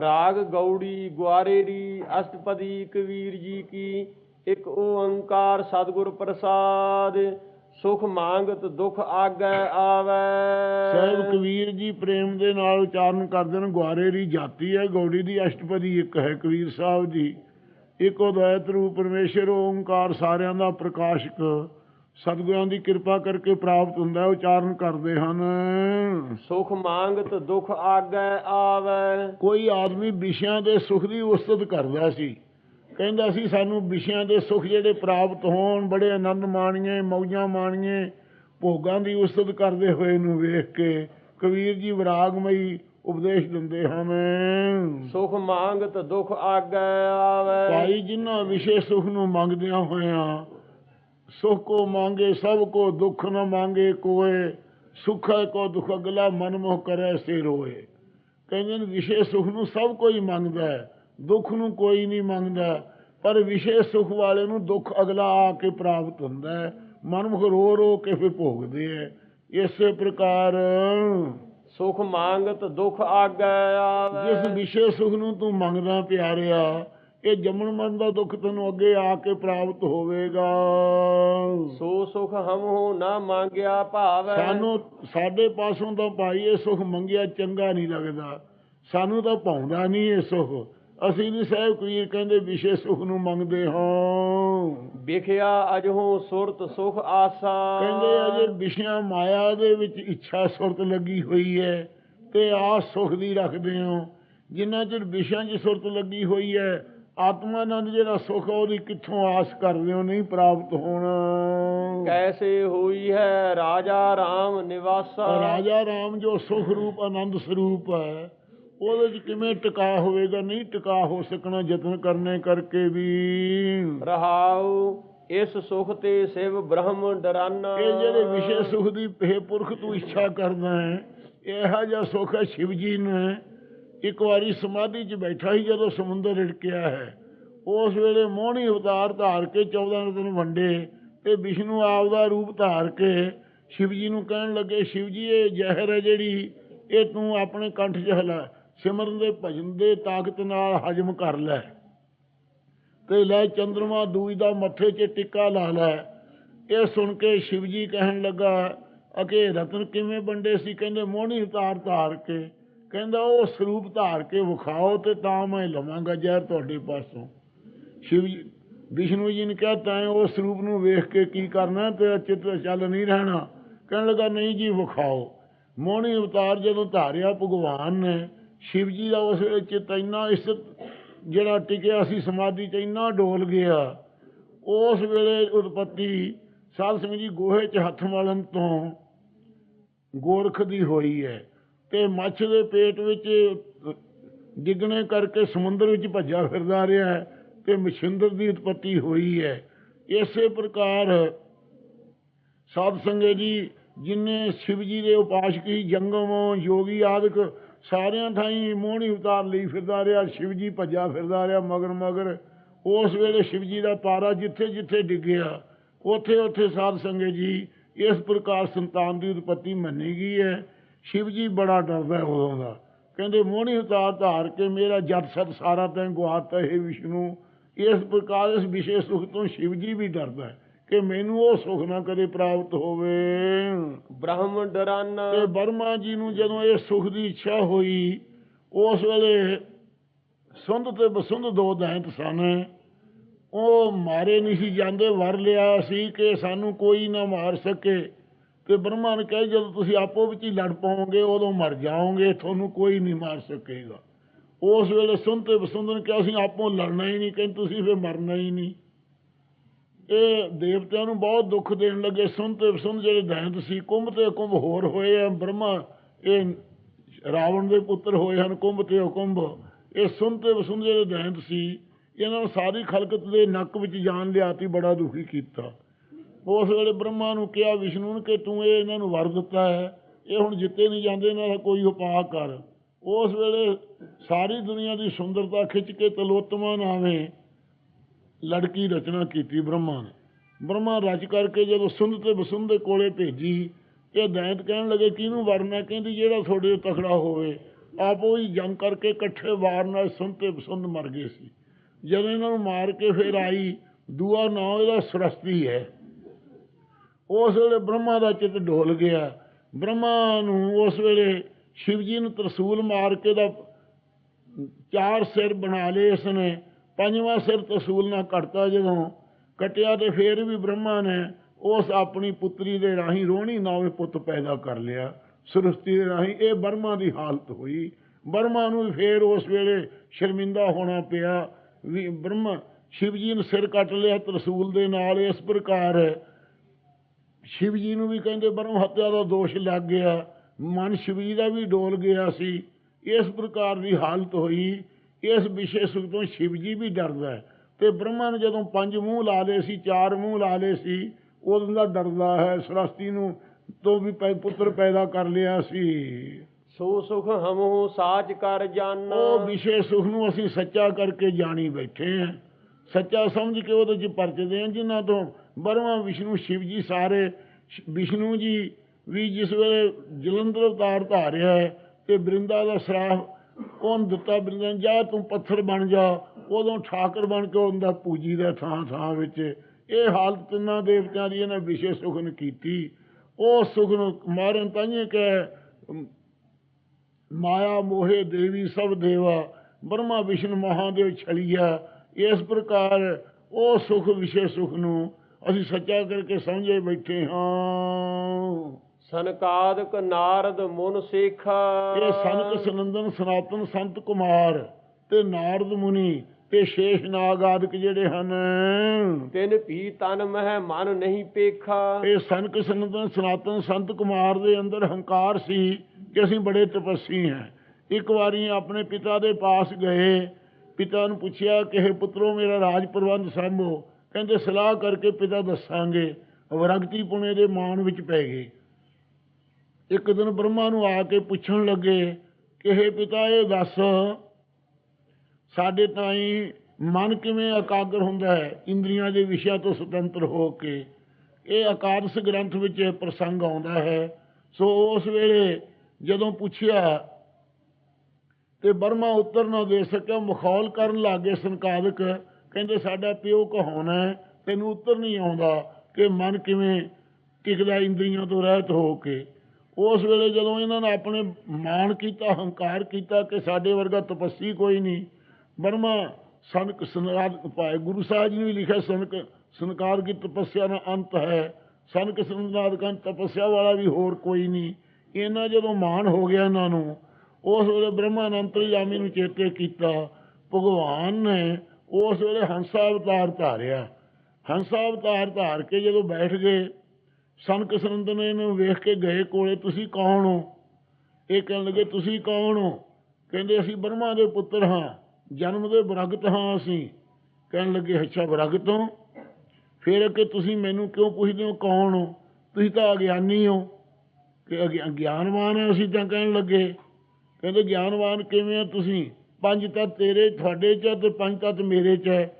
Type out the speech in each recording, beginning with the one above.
ਰਾਗ ਗੌੜੀ ਗੁਆਰੇਰੀ ਅਸ਼ਟਪਦੀ ਕਬੀਰ ਜੀ ਕੀ, ਇੱਕ ਓੰਕਾਰ ਸਤਿਗੁਰ ਪ੍ਰਸਾਦ, ਸੁਖ ਮੰਗਤ ਦੁਖ ਆਗੈ ਆਵੈ। ਸਾਹਿਬ ਕਬੀਰ ਜੀ ਪ੍ਰੇਮ ਦੇ ਨਾਲ ਉਚਾਰਨ ਕਰਦੇ ਨੇ ਗੁਆਰੇਰੀ ਜਾਤੀ ਹੈ, ਗੌੜੀ ਦੀ ਅਸ਼ਟਪਦੀ ਇੱਕ ਹੈ ਕਬੀਰ ਸਾਹਿਬ ਜੀ। ਇੱਕ ਉਦੈਤ ਰੂਪ ਪਰਮੇਸ਼ਰ, ਓੰਕਾਰ ਸਾਰਿਆਂ ਦਾ ਪ੍ਰਕਾਸ਼ਕ ਸਤਿਗੁਰਾਂ ਦੀ ਕਿਰਪਾ ਕਰਕੇ ਪ੍ਰਾਪਤ ਹੁੰਦਾ ਉਚਾਰਨ ਕਰਦੇ ਹਨ। ਸੁਖ ਮੰਗਤ ਦੁਖ ਆਗੈ ਆਵੈ। ਕੋਈ ਆਦਮੀ ਵਿਸ਼ਿਆਂ ਦੇ ਸੁਖ ਦੀ ਉਸਤਤ ਕਰਦਾ ਸੀ। ਕਹਿੰਦਾ ਸੀ ਸਾਨੂੰ ਵਿਸ਼ਿਆਂ ਦੇ ਸੁਖ ਜਿਹੜੇ ਪ੍ਰਾਪਤ ਹੋਣ ਬੜੇ ਆਨੰਦ ਮਾਣੀਏ ਮੌਜਾਂ ਮਾਣੀਏ ਭੋਗਾਂ ਦੀ ਉਸਤਤ ਕਰਦੇ ਹੋਏ ਨੂੰ ਵੇਖ ਕੇ ਕਬੀਰ ਜੀ ਵਿਰਾਗਮਈ ਉਪਦੇਸ਼ ਦਿੰਦੇ ਹਨ। ਸੁਖ ਮੰਗਤ ਦੁਖ ਆਗੈ ਆਵੈ। ਭਾਈ ਜਿਨ੍ਹਾਂ ਵਿਸ਼ੇ ਸੁਖ ਨੂੰ ਮੰਗਦਿਆਂ ਹੋਇਆਂ ਸੁਖ ਕੋ ਮੰਗੇ ਸਭ ਕੋ ਦੁੱਖ ਨ ਮੰਗੇ ਕੋਏ ਸੁਖ ਹੈ ਕੋ ਦੁਖ ਅਗਲਾ ਮਨ ਮੋਹ ਕਰੇ ਸੇ ਰੋਏ। ਕਹਿੰਦੇ ਨੇ ਵਿਸ਼ੇ ਸੁਖ ਨੂੰ ਸਭ ਕੋਈ ਮੰਗਦਾ ਹੈ ਦੁੱਖ ਨੂੰ ਕੋਈ ਨਹੀਂ ਮੰਗਦਾ ਪਰ ਵਿਸ਼ੇ ਸੁਖ ਵਾਲੇ ਨੂੰ ਦੁੱਖ ਅਗਲਾ ਆ ਕੇ ਪ੍ਰਾਪਤ ਹੁੰਦਾ ਹੈ। ਮਨਮੁਖ ਰੋ ਰੋ ਕੇ ਫਿਰ ਭੋਗਦੇ ਹੈ। ਇਸੇ ਪ੍ਰਕਾਰ ਸੁਖ ਮੰਗਤ ਦੁਖ ਆਗੈ ਜਿਸ ਵਿਸ਼ੇ ਸੁਖ ਨੂੰ ਤੂੰ ਮੰਗਦਾ ਪਿਆਰਿਆ ਇਹ ਜੰਮਣ ਮਰਨ ਦਾ ਦੁੱਖ ਤੈਨੂੰ ਅੱਗੇ ਆ ਕੇ ਪ੍ਰਾਪਤ ਹੋਵੇਗਾ। ਸੋ ਸੁਖ ਹਮਹੁ ਨਾ ਮੰਗਿਆ ਭਾਵੈ। ਸਾਨੂੰ ਸਾਡੇ ਪਾਸੋਂ ਤਾਂ ਭਾਈ ਇਹ ਸੁਖ ਮੰਗਿਆ ਚੰਗਾ ਨਹੀਂ ਲੱਗਦਾ। ਸਾਨੂੰ ਤਾਂ ਭਾਉਂਦਾ ਨਹੀਂ ਇਹ ਸੁਖ। ਅਸੀਂ ਨਹੀਂ ਸਾਹਿਬ ਕਬੀਰ ਕਹਿੰਦੇ ਵਿਸ਼ੇ ਸੁਖ ਨੂੰ ਮੰਗਦੇ ਹਾਂ। ਵਿਖਿਆ ਅਜਹੂ ਸੁਰਤ ਸੁਖ ਆਸਾ। ਕਹਿੰਦੇ ਅਜੇ ਵਿਸ਼ਿਆਂ ਮਾਇਆ ਦੇ ਵਿੱਚ ਇੱਛਾ ਸੁਰਤ ਲੱਗੀ ਹੋਈ ਹੈ ਤੇ ਆਸ ਸੁਖ ਦੀ ਰੱਖਦੇ ਹੋ। ਜਿੰਨਾ ਚਿਰ ਵਿਸ਼ਿਆਂ 'ਚ ਸੁਰਤ ਲੱਗੀ ਹੋਈ ਹੈ ਆਤਮਾ ਆਨੰਦ ਜਿਹੜਾ ਸੁਖ ਉਹਦੀ ਕਿੱਥੋਂ ਆਸ ਕਰਦੇ ਹੋ? ਨਹੀਂ ਪ੍ਰਾਪਤ ਹੋਣਾ। ਕੈਸੇ ਹੋਈ ਹੈ? ਰਾਜਾ RAM ਨਿਵਾਸਾ। ਰਾਜਾ ਰਾਮ ਜੋ ਸੁਖ ਰੂਪ ਆਨੰਦ ਸਰੂਪ ਹੈ ਉਹਦੇ 'ਚ ਕਿਵੇਂ ਟਿਕਾ ਹੋਵੇਗਾ? ਨਹੀਂ ਟਿਕਾ ਹੋ ਸਕਣਾ ਯਤਨ ਕਰਨੇ ਕਰਕੇ ਵੀ। ਰਹਾਉ ਇਸ ਸੁਖ ਤੇ ਸਿਵ ਬ੍ਰਹਮ ਡਰਾਨਾ। ਇਹ ਜਿਹੜੇ ਵਿਸ਼ੇ ਸੁਖ ਦੀ ਇਹ ਪੁਰਖ ਤੂੰ ਇੱਛਾ ਕਰਦਾ ਹੈ ਇਹੋ ਜਿਹਾ ਸੁਖ ਹੈ ਸ਼ਿਵ ਜੀ ਨੇ ਇੱਕ ਵਾਰੀ ਸਮਾਧੀ 'ਚ ਬੈਠਾ ਹੀ ਜਦੋਂ ਸਮੁੰਦਰ ਰਿੜਕਿਆ ਹੈ। ਉਸ ਵੇਲੇ ਮੋਹਣੀ ਅਵਤਾਰ ਧਾਰ ਕੇ 14 ਦਿਨ ਵੰਡੇ ਤੇ ਵਿਸ਼ਨੂੰ ਆਪ ਦਾ ਰੂਪ ਧਾਰ ਕੇ ਸ਼ਿਵ ਜੀ ਨੂੰ ਕਹਿਣ ਲੱਗੇ ਸ਼ਿਵ ਜੀ ਇਹ ਜ਼ਹਿਰ ਹੈ ਜਿਹੜੀ, ਇਹ ਤੂੰ ਆਪਣੇ ਕੰਠ 'ਚ ਹਲਾ, ਸਿਮਰਨ ਦੇ ਭਜਨ ਦੇ ਤਾਕਤ ਨਾਲ ਹਜਮ ਕਰ ਲੈ ਤੇ ਲੈ ਚੰਦਰਮਾ ਦੂਈ ਦਾ ਮੱਥੇ 'ਚ ਟਿੱਕਾ ਲਾ ਲੈ। ਇਹ ਸੁਣ ਕੇ ਸ਼ਿਵ ਜੀ ਕਹਿਣ ਲੱਗਾ, ਅਕੇ ਰਤਨ ਕਿਵੇਂ ਵੰਡੇ ਸੀ? ਕਹਿੰਦੇ, ਮੋਹਣੀ ਉਤਾਰ ਧਾਰ ਕੇ ਕਹਿੰਦਾ ਉਹ ਸਰੂਪ ਧਾਰ ਕੇ ਵਿਖਾਓ ਤੇ ਤਾਂ ਮੈਂ ਲਵਾਂਗਾ ਜ਼ਹਿਰ ਤੁਹਾਡੇ ਪਾਸੋਂ। ਸ਼ਿਵ ਵਿਸ਼ਨੂੰ ਜੀ ਨੇ ਕਿਹਾ, ਤਾਂ ਉਹ ਸਰੂਪ ਨੂੰ ਵੇਖ ਕੇ ਕੀ ਕਰਨਾ? ਤੇਰਾ ਚਿੱਤ ਚੱਲ ਨਹੀਂ ਰਹਿਣਾ। ਕਹਿਣ ਲੱਗਾ, ਨਹੀਂ ਜੀ, ਵਿਖਾਓ। ਮੋਹਣੀ ਅਵਤਾਰ ਜਦੋਂ ਧਾਰਿਆ, ਭਗਵਾਨ ਨੇ ਸ਼ਿਵ ਜੀ ਦਾ ਉਸ ਵੇਲੇ ਚਿੱਤ ਇੰਨਾ ਇਸ ਜਿਹੜਾ ਟਿਕਿਆ ਸੀ, ਸਮਾਧੀ 'ਚ ਇੰਨਾ ਡੋਲ ਗਿਆ। ਉਸ ਵੇਲੇ ਉਤਪਤੀ ਸਾਧ ਸਿੰਘ ਜੀ ਗੋਹੇ 'ਚ ਹੱਥ ਮਲਣ ਤੋਂ ਗੋਰਖ ਦੀ ਹੋਈ ਹੈ। ਤੇ ਮੱਛ ਦੇ ਪੇਟ ਵਿੱਚ ਡਿੱਗਣੇ ਕਰਕੇ ਸਮੁੰਦਰ ਵਿੱਚ ਭੱਜਾ ਫਿਰਦਾ ਰਿਹਾ ਹੈ ਤੇ ਮਛਿੰਦਰ ਦੀ ਉਤਪਤੀ ਹੋਈ ਹੈ। ਇਸੇ ਪ੍ਰਕਾਰ ਸਾਧ ਸੰਗਤ ਜੀ, ਜਿਨੇ ਸ਼ਿਵ ਜੀ ਦੇ ਉਪਾਸ਼ਕੀ ਹੀ ਜੰਗਮ ਯੋਗੀ ਆਦਿਕ ਸਾਰਿਆਂ ਥਾਈਂ ਮੋਹਣੀ ਉਤਾਰ ਲਈ ਫਿਰਦਾ ਰਿਹਾ, ਸ਼ਿਵ ਜੀ ਭੱਜਾ ਫਿਰਦਾ ਰਿਹਾ ਮਗਰ ਮਗਰ। ਉਸ ਵੇਲੇ ਸ਼ਿਵ ਜੀ ਦਾ ਪਾਰਾ ਜਿੱਥੇ ਜਿੱਥੇ ਡਿੱਗਿਆ, ਉੱਥੇ ਉੱਥੇ ਸਾਧ ਸੰਗਤ ਜੀ ਇਸ ਪ੍ਰਕਾਰ ਸੰਤਾਨ ਦੀ ਉਤਪਤੀ ਮੰਨੀ ਗਈ ਹੈ। ਸ਼ਿਵ ਜੀ ਬੜਾ ਡਰਦਾ ਉਦੋਂ ਦਾ। ਕਹਿੰਦੇ ਮੋਹਣੀ ਉਤਾਰ ਧਾਰ ਕੇ ਮੇਰਾ ਜਤ ਸਤ ਸਾਰਾ ਤੈਂ ਗਵਾਤਾ ਹੈ ਵਿਸ਼ਨੂੰ। ਇਸ ਪ੍ਰਕਾਰ ਇਸ ਵਿਸ਼ੇ ਸੁਖ ਤੋਂ ਸ਼ਿਵ ਜੀ ਵੀ ਡਰਦਾ ਕਿ ਮੈਨੂੰ ਉਹ ਸੁਖ ਨਾ ਕਦੇ ਪ੍ਰਾਪਤ ਹੋਵੇ। ਬ੍ਰਹਮ ਡਰਾਨਾ। ਤੇ ਬਰਮਾ ਜੀ ਨੂੰ ਜਦੋਂ ਇਹ ਸੁਖ ਦੀ ਇੱਛਾ ਹੋਈ ਉਸ ਵੇਲੇ ਸੁੰਦ ਤੇ ਬਸੁੰਦ ਦੋ ਦੈਂਤ ਸਨ। ਉਹ ਮਾਰੇ ਨਹੀਂ ਸੀ ਜਾਂਦੇ ਵਰ ਲਿਆ ਸੀ ਕਿ ਸਾਨੂੰ ਕੋਈ ਨਾ ਮਾਰ ਸਕੇ। ਤੇ ਬ੍ਰਹਮਾ ਨੇ ਕਹੇ ਜਦੋਂ ਤੁਸੀਂ ਆਪੋ ਵਿੱਚ ਹੀ ਲੜ ਪਾਓਗੇ, ਉਦੋਂ ਮਰ ਜਾਓਗੇ, ਤੁਹਾਨੂੰ ਕੋਈ ਨਹੀਂ ਮਾਰ ਸਕੇਗਾ। ਉਸ ਵੇਲੇ ਸੁੰਦ ਤੇ ਬਸੁੰਦ ਨੇ ਕਿਹਾ ਅਸੀਂ ਆਪੋ ਲੜਨਾ ਹੀ ਨਹੀਂ, ਕਹਿੰਦੇ ਤੁਸੀਂ ਫਿਰ ਮਰਨਾ ਹੀ ਨਹੀਂ। ਇਹ ਦੇਵਤਿਆਂ ਨੂੰ ਬਹੁਤ ਦੁੱਖ ਦੇਣ ਲੱਗੇ। ਸੁਣ ਤੇ ਜਿਹੜੇ ਦੈਂਤ ਸੀ, ਕੁੰਭ ਤੇ ਕੁੰਭ ਹੋਰ ਹੋਏ ਆ। ਬ੍ਰਹਮਾ, ਇਹ ਰਾਵਣ ਦੇ ਪੁੱਤਰ ਹੋਏ ਹਨ, ਕੁੰਭ ਤੇ ਕੁੰਭ ਇਹ ਸੁਣ ਤੇ ਸੁਣ ਜਿਹੜੇ ਦੈਂਤ ਸੀ, ਇਹਨਾਂ ਨੂੰ ਸਾਰੀ ਖਲਕਤ ਦੇ ਨੱਕ ਵਿੱਚ ਜਾਨ ਲਿਆਤੀ ਬੜਾ ਦੁਖੀ ਕੀਤਾ। ਉਸ ਵੇਲੇ ਬ੍ਰਹਮਾ ਨੂੰ ਕਿਹਾ, ਵਿਸ਼ਨੂੰ ਨੂੰ ਕਿ ਤੂੰ ਇਹ ਇਹਨਾਂ ਨੂੰ ਵਰ ਦਿੱਤਾ ਹੈ। ਇਹ ਹੁਣ ਜਿੱਤੇ ਨਹੀਂ ਜਾਂਦੇ ਇਹਨਾਂ ਦਾ ਕੋਈ ਉਪਾਅ ਕਰ। ਉਸ ਵੇਲੇ ਸਾਰੀ ਦੁਨੀਆ ਦੀ ਸੁੰਦਰਤਾ ਖਿੱਚ ਕੇ ਤਲੋਤਮਾ ਨਾਵੇਂ ਲੜਕੀ ਰਚਨਾ ਕੀਤੀ ਬ੍ਰਹਮਾ ਨੇ। ਬ੍ਰਹਮਾ ਰਚ ਕਰਕੇ ਜਦੋਂ ਸੁੰਦ ਤੇ ਬਸੁੰਦ ਦੇ ਕੋਲੇ ਭੇਜੀ ਇਹ ਦੈਂਤ ਕਹਿਣ ਲੱਗੇ, ਕਿਹਨੂੰ ਵਰਨਾ ਕਹਿੰਦੀ, ਜਿਹੜਾ ਤੁਹਾਡੇ ਤਖੜਾ ਹੋਵੇ। ਆਪੋ ਹੀ ਜੰਗ ਕਰਕੇ ਇਕੱਠੇ ਵਾਰ ਨਾਲ ਸੁਣਤੇ ਪਸੰਦ ਮਰ ਗਏ ਸੀ। ਜਦੋਂ ਇਹਨਾਂ ਨੂੰ ਮਾਰ ਕੇ ਫਿਰ ਆਈ, ਦੂਆ ਨਾਂ ਇਹਦਾ ਸਰਸਤੀ ਹੈ। ਉਸ ਵੇਲੇ ਬ੍ਰਹਮਾ ਦਾ ਚਿੱਤ ਡੋਲ ਗਿਆ। ਬ੍ਰਹਮਾ ਨੂੰ ਉਸ ਵੇਲੇ ਸ਼ਿਵ ਜੀ ਨੂੰ ਤਰਸੂਲ ਮਾਰ ਕੇ ਦਾ ਚਾਰ ਸਿਰ ਬਣਾ ਲਏ ਇਸ ਨੇ ਪੰਜਵਾਂ ਸਿਰ ਤਰਸੂਲ ਨਾਲ ਕੱਟਤਾ ਜਦੋਂ ਕਟਿਆ ਤੇ ਫੇਰ ਵੀ ਬ੍ਰਹਮਾ ਨੇ ਉਸ ਆਪਣੀ ਪੁੱਤਰੀ ਦੇ ਰਾਹੀਂ ਰੋਣੀ ਨਾਵੇਂ ਪੁੱਤ ਪੈਦਾ ਕਰ ਲਿਆ। ਸ੍ਰਿਸ਼ਟੀ ਦੇ ਰਾਹੀਂ ਇਹ ਬਰਮਾ ਦੀ ਹਾਲਤ ਹੋਈ। ਬਰਮਾ ਨੂੰ ਵੀ ਫੇਰ ਉਸ ਵੇਲੇ ਸ਼ਰਮਿੰਦਾ ਹੋਣਾ ਪਿਆ ਵੀ ਬ੍ਰਹਮ ਸ਼ਿਵ ਜੀ ਨੇ ਸਿਰ ਕੱਟ ਲਿਆ, ਤਰਸੂਲ ਦੇ ਨਾਲ ਇਸ ਪ੍ਰਕਾਰ ਸ਼ਿਵ ਜੀ ਨੂੰ ਵੀ ਕਹਿੰਦੇ ਬਰਮ ਹੱਤਿਆ ਦਾ ਦੋਸ਼ ਲੱਗ ਗਿਆ ਮਨ ਸ਼ਿਵ ਜੀ ਦਾ ਵੀ ਡੋਲ ਗਿਆ ਸੀ। ਇਸ ਪ੍ਰਕਾਰ ਦੀ ਹਾਲਤ ਹੋਈ। ਇਸ ਵਿਸ਼ੇ ਸੁਖ ਤੋਂ ਸ਼ਿਵ ਜੀ ਵੀ ਡਰਦਾ ਹੈ। ਤੇ ਬ੍ਰਹਮਾ ਨੇ ਜਦੋਂ ਪੰਜ ਮੂੰਹ ਲਾ ਲਏ ਸੀ ਚਾਰ ਮੂੰਹ ਲਾ ਲਏ ਸੀ ਉਦੋਂ ਦਾ ਡਰਦਾ ਹੈ। ਸਰਸਤੀ ਨੂੰ ਤੋਂ ਵੀ ਪੈ- ਪੁੱਤਰ ਪੈਦਾ ਕਰ ਲਿਆ ਸੀ। ਸੋ ਸੁਖ ਹਮਹੁ ਸਾਚ ਕਰ ਜਾਨਾ। ਉਹ ਵਿਸ਼ੇ ਸੁਖ ਨੂੰ ਅਸੀਂ ਸੱਚਾ ਕਰਕੇ ਜਾਣੀ ਬੈਠੇ ਹਾਂ। ਸੱਚਾ ਸਮਝ ਕੇ ਉਹਦੇ ਚ ਪਰਚਦੇ ਹਾਂ ਜਿਨ੍ਹਾਂ ਤੋਂ ਬਰਮਾ, ਵਿਸ਼ਨੂੰ ਸ਼ਿਵ ਜੀ ਸਾਰੇ ਵਿਸ਼ਨੂੰ ਜੀ ਵੀ ਜਿਸ ਵੇਲੇ ਜਲੰਧਰ ਅਵਤਾਰ ਧਾਰਿਆ ਹੈ ਤੇ ਬ੍ਰਿੰਦਾ ਦਾ ਸਰਾਫ ਉਹਨ ਦਿੱਤਾ ਬ੍ਰਿੰਦਾ ਜਾ ਤੂੰ ਪੱਥਰ ਬਣ ਜਾ, ਉਦੋਂ ਠਾਕਰ ਬਣ ਕੇ ਉਹਦਾ ਪੂਜੀ ਦਾ ਥਾਂ ਥਾਂ ਵਿੱਚ। ਇਹ ਹਾਲਤ ਤਿੰਨਾਂ ਦੇਵਤਿਆਂ ਦੀ ਇਹਨੇ ਵਿਸ਼ੇ ਸੁਖ ਨੇ ਕੀਤੀ। ਉਹ ਸੁਖ ਨੂੰ ਮਾਰਨ ਤਾਈਏ ਕਿ ਮਾਇਆ, ਮੋਹੇ, ਦੇਵੀ, ਸਭ ਦੇਵਾ ਬ੍ਰਹਮਾ ਵਿਸ਼ਨ ਮਹਾਦੇਵ ਛਲੀਆ। ਇਸ ਪ੍ਰਕਾਰ ਉਹ ਸੁਖ ਵਿਸ਼ੇ ਸੁਖ ਨੂੰ ਅਸੀਂ ਸੱਚਾ ਕਰਕੇ ਸਮਝੇ ਬੈਠੇ ਹਾਂ। ਸਨਕਾਦਕ ਨਾਰਦ ਮੁਨ ਸੇਖਾ। ਇਹ ਸਨਕ ਸਨੰਦਨ ਸਨਾਤਨ ਸੰਤ ਕੁਮਾਰ ਤੇ ਨਾਰਦ ਮੁਨੀ ਤੇ ਸ਼ੇਸ਼ ਨਾਗ ਆਦਿਕ ਜਿਹੜੇ ਹਨ। ਤਿਨ ਭੀ ਤਨ ਮਹਿ ਮਨ ਨਹੀਂ ਪੇਖਾ। ਇਹ ਸਨਕ ਸਨੰਦਨ ਸਨਾਤਨ ਸੰਤ ਕੁਮਾਰ ਦੇ ਅੰਦਰ ਹੰਕਾਰ ਸੀ ਕਿ ਅਸੀਂ ਬੜੇ ਤਪੱਸੀ ਹਾਂ। ਇੱਕ ਵਾਰੀ ਆਪਣੇ ਪਿਤਾ ਦੇ ਪਾਸ ਗਏ। ਪਿਤਾ ਨੂੰ ਪੁੱਛਿਆ ਕਿ ਇਹ ਪੁੱਤਰੋ ਮੇਰਾ ਰਾਜ ਪ੍ਰਬੰਧ ਸੰਭੋ। ਕਹਿੰਦੇ ਸਲਾਹ ਕਰਕੇ ਪਿਤਾ ਦੱਸਾਂਗੇ ਵਰਗਤੀ ਪੁਣੇ ਦੇ ਮਾਣ ਵਿੱਚ ਪੈ ਗਏ। ਇੱਕ ਦਿਨ ਬ੍ਰਹਮਾ ਨੂੰ ਆ ਕੇ ਪੁੱਛਣ ਲੱਗੇ ਕਿ ਇਹ ਪਿਤਾ, ਇਹ ਦੱਸ, ਸਾਡੇ ਤਾਈ ਮਨ ਕਿਵੇਂ ਇਕਾਗਰ ਹੁੰਦਾ ਹੈ? ਇੰਦਰੀਆਂ ਦੇ ਵਿਸ਼ਿਆਂ ਤੋਂ ਸੁਤੰਤਰ ਹੋ ਕੇ। ਇਹ ਅਕਾਦਸ ਗ੍ਰੰਥ ਵਿੱਚ ਇਹ ਪ੍ਰਸੰਗ ਆਉਂਦਾ ਹੈ। ਸੋ ਉਸ ਵੇਲੇ ਜਦੋਂ ਪੁੱਛਿਆ ਤੇ ਬਰਮਾ ਉੱਤਰ ਨਾ ਦੇ ਸਕਿਆ, ਮਖੌਲ ਕਰਨ ਲੱਗੇ ਸੰਕਾਦਕ ਕਹਿੰਦੇ ਸਾਡਾ ਪਿਓ ਕਹਾਉਣਾ ਹੈ, ਤੈਨੂੰ ਉੱਤਰ ਨਹੀਂ ਆਉਂਦਾ ਕਿ ਮਨ ਕਿਵੇਂ ਟਿਕਦਾ ਇੰਦਰੀਆਂ ਤੋਂ ਰਹਿਤ ਹੋ ਕੇ। ਉਸ ਵੇਲੇ ਜਦੋਂ ਇਹਨਾਂ ਨੇ ਆਪਣੇ ਮਾਣ ਕੀਤਾ, ਹੰਕਾਰ ਕੀਤਾ ਕਿ ਸਾਡੇ ਵਰਗਾ ਤਪੱਸੀ ਕੋਈ ਨਹੀਂ ਬਰਮਾ ਸਨਕ ਸਨਰਾਦ ਪਾਏ। ਗੁਰੂ ਸਾਹਿਬ ਜੀ ਨੇ ਲਿਖਿਆ, ਸਨਕ ਸੰਕਾਰ ਕੀ ਤਪੱਸਿਆ ਦਾ ਅੰਤ ਹੈ, ਸਨਕ ਸੰਨਾਦ ਕਾ ਤਪੱਸਿਆ ਵਾਲਾ ਵੀ ਹੋਰ ਕੋਈ ਨਹੀਂ। ਇਹਨਾਂ ਜਦੋਂ ਮਾਣ ਹੋ ਗਿਆ ਇਹਨਾਂ ਨੂੰ, ਉਸ ਵੇਲੇ ਬ੍ਰਹਮਾ ਨੇ ਅੰਤਰਜਾਮੀ ਨੂੰ ਚੇਤੇ ਕੀਤਾ, ਭਗਵਾਨ ਨੇ ਉਸ ਵੇਲੇ ਹੰਸਾ ਅਵਤਾਰ ਧਾਰਿਆ। ਹੰਸਾ ਅਵਤਾਰ ਧਾਰ ਕੇ ਜਦੋਂ ਬੈਠ ਗਏ, ਸਨਕ ਸੰਦਨ ਇਹਨੂੰ ਵੇਖ ਕੇ ਗਏ ਕੋਲੇ, ਤੁਸੀਂ ਕੌਣ ਹੋ? ਇਹ ਕਹਿਣ ਲੱਗੇ, ਤੁਸੀਂ ਕੌਣ ਹੋ? ਕਹਿੰਦੇ, ਅਸੀਂ ਬ੍ਰਹਮਾ ਦੇ ਪੁੱਤਰ ਹਾਂ, ਜਨਮ ਦੇ ਬਰਗਤ ਹਾਂ ਅਸੀਂ। ਕਹਿਣ ਲੱਗੇ, ਅੱਛਾ, ਬਰਗਤ ਹੋ? ਫਿਰ ਕਿ ਤੁਸੀਂ ਮੈਨੂੰ ਕਿਉਂ ਪੁੱਛਦੇ ਹੋ ਕੌਣ ਹੋ? ਤੁਸੀਂ ਤਾਂ ਅਗਿਆਨੀ ਹੋ। ਕਿ ਅਗਿ- ਗਿਆਨਵਾਨ ਹੈ ਅਸੀਂ ਤਾਂ ਕਹਿਣ ਲੱਗੇ। ਕਹਿੰਦੇ, ਗਿਆਨਵਾਨ ਕਿਵੇਂ ਆ ਤੁਸੀਂ? ਪੰਜ ਤੱਤ ਤੇਰੇ ਤੁਹਾਡੇ ਚ ਹੈ ਤੇ ਪੰਜ ਤੱਤ ਮੇਰੇ ਚ ਹੈ।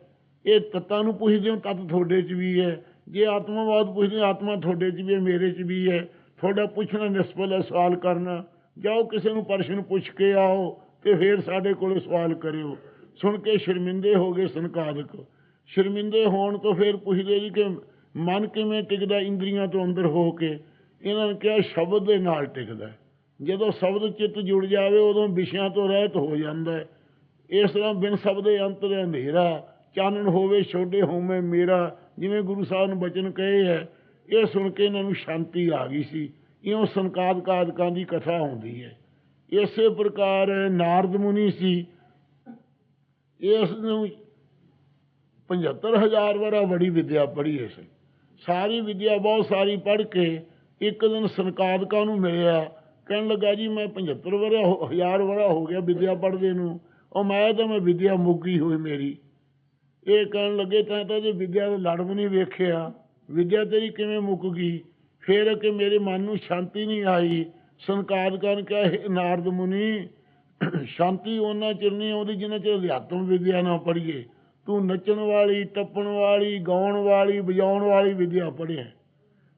ਇਹ ਤੱਤਾਂ ਨੂੰ ਪੁੱਛਦੇ ਹੋ ਤੱਤ ਤੁਹਾਡੇ ਚ ਵੀ ਹੈ। ਜੇ ਆਤਮਾਵਾਦ ਪੁੱਛਦੇ ਹੋ, ਆਤਮਾ ਤੁਹਾਡੇ ਚ ਵੀ ਹੈ ਮੇਰੇ ਚ ਵੀ ਹੈ। ਤੁਹਾਡਾ ਪੁੱਛਣਾ ਨਿਸਬਲ ਹੈ ਸਵਾਲ ਕਰਨਾ। ਜਾਓ ਕਿਸੇ ਨੂੰ ਪ੍ਰਸ਼ਨ ਪੁੱਛ ਕੇ ਆਓ ਤੇ ਫਿਰ ਸਾਡੇ ਕੋਲ ਸਵਾਲ ਕਰਿਓ। ਸੁਣ ਕੇ ਸ਼ਰਮਿੰਦੇ ਹੋ ਗਏ ਸੰਕਾਦਕ। ਸ਼ਰਮਿੰਦੇ ਹੋਣ ਤੋਂ ਫਿਰ ਪੁੱਛਦੇ ਜੀ ਕਿ ਮਨ ਕਿਵੇਂ ਟਿਕਦਾ ਇੰਦਰੀਆਂ ਤੋਂ ਅੰਦਰ ਹੋ ਕੇ? ਇਹਨਾਂ ਨੇ ਕਿਹਾ ਸ਼ਬਦ ਦੇ ਨਾਲ ਟਿਕਦਾ ਜਦੋਂ ਸ਼ਬਦ ਚਿੱਤ ਜੁੜ ਜਾਵੇ, ਉਦੋਂ ਵਿਸ਼ਿਆਂ ਤੋਂ ਰਹਿਤ ਹੋ ਜਾਂਦਾ ਹੈ। ਇਸ ਤਰ੍ਹਾਂ ਬਿਨ ਸ਼ਬਦੇ ਅੰਤਰ ਹਨੇਰਾ, ਚਾਨਣ ਹੋਵੇ ਛੋਡੇ ਹੋਵੇਂ ਮੇਰਾ, ਜਿਵੇਂ ਗੁਰੂ ਸਾਹਿਬ ਨੇ ਬਚਨ ਕਹੇ ਹੈ, ਇਹ ਸੁਣ ਕੇ ਇਹਨਾਂ ਨੂੰ ਸ਼ਾਂਤੀ ਆ ਗਈ ਸੀ। ਇਉਂ ਸੰਕਾਦ ਕਾਦਕਾਂ ਦੀ ਕਥਾ ਹੁੰਦੀ ਹੈ। ਇਸੇ ਪ੍ਰਕਾਰ ਨਾਰਦ ਮੁਨੀ ਸੀ, ਇਸ ਨੂੰ 75000 ਵਰਾ ਬੜੀ ਵਿਦਿਆ ਪੜ੍ਹੀ ਇਸ ਸਾਰੀ ਵਿਦਿਆ ਬਹੁਤ ਸਾਰੀ ਪੜ੍ਹ ਕੇ ਇੱਕ ਦਿਨ ਸੰਕਾਦਕਾਂ ਨੂੰ ਮਿਲਿਆ ਕਹਿਣ ਲੱਗਾ, ਜੀ, ਮੈਂ 75 ਵਰਾ ਹਜ਼ਾਰ ਵਰਾ ਹੋ ਗਿਆ ਵਿਦਿਆ ਪੜ੍ਹਦੇ ਨੂੰ। ਉਹ ਮੈਂ ਤਾਂ ਮੈਂ ਵਿਦਿਆ ਮੁੱਕੀ ਹੋਈ ਮੇਰੀ। ਇਹ ਕਹਿਣ ਲੱਗੇ, ਤਾਂ ਤਾਂ ਜੇ ਵਿਦਿਆ ਦਾ ਲੜ ਵੀ ਨਹੀਂ ਵੇਖਿਆ, ਵਿਦਿਆ ਤੇਰੀ ਕਿਵੇਂ ਮੁੱਕ ਗਈ? ਫਿਰ ਕਿ ਮੇਰੇ ਮਨ ਨੂੰ ਸ਼ਾਂਤੀ ਨਹੀਂ ਆਈ। ਸੰਕਾਦਕਾਂ ਨੇ ਕਿਹਾ, "ਹੇ ਨਾਰਦ ਮੁਨੀ, ਸ਼ਾਂਤੀ ਉਹਨਾਂ ਚਿਰ ਨਹੀਂ ਆਉਂਦੀ ਜਿੰਨਾ ਚਿਰ ਅਧਿਆਤਮ ਵਿਦਿਆ ਨਾ ਪੜ੍ਹੀਏ। ਤੂੰ ਨੱਚਣ ਵਾਲੀ, ਟੱਪਣ ਵਾਲੀ, ਗਾਉਣ ਵਾਲੀ, ਵਜਾਉਣ ਵਾਲੀ ਵਿਦਿਆ ਪੜ੍ਹਿਆ।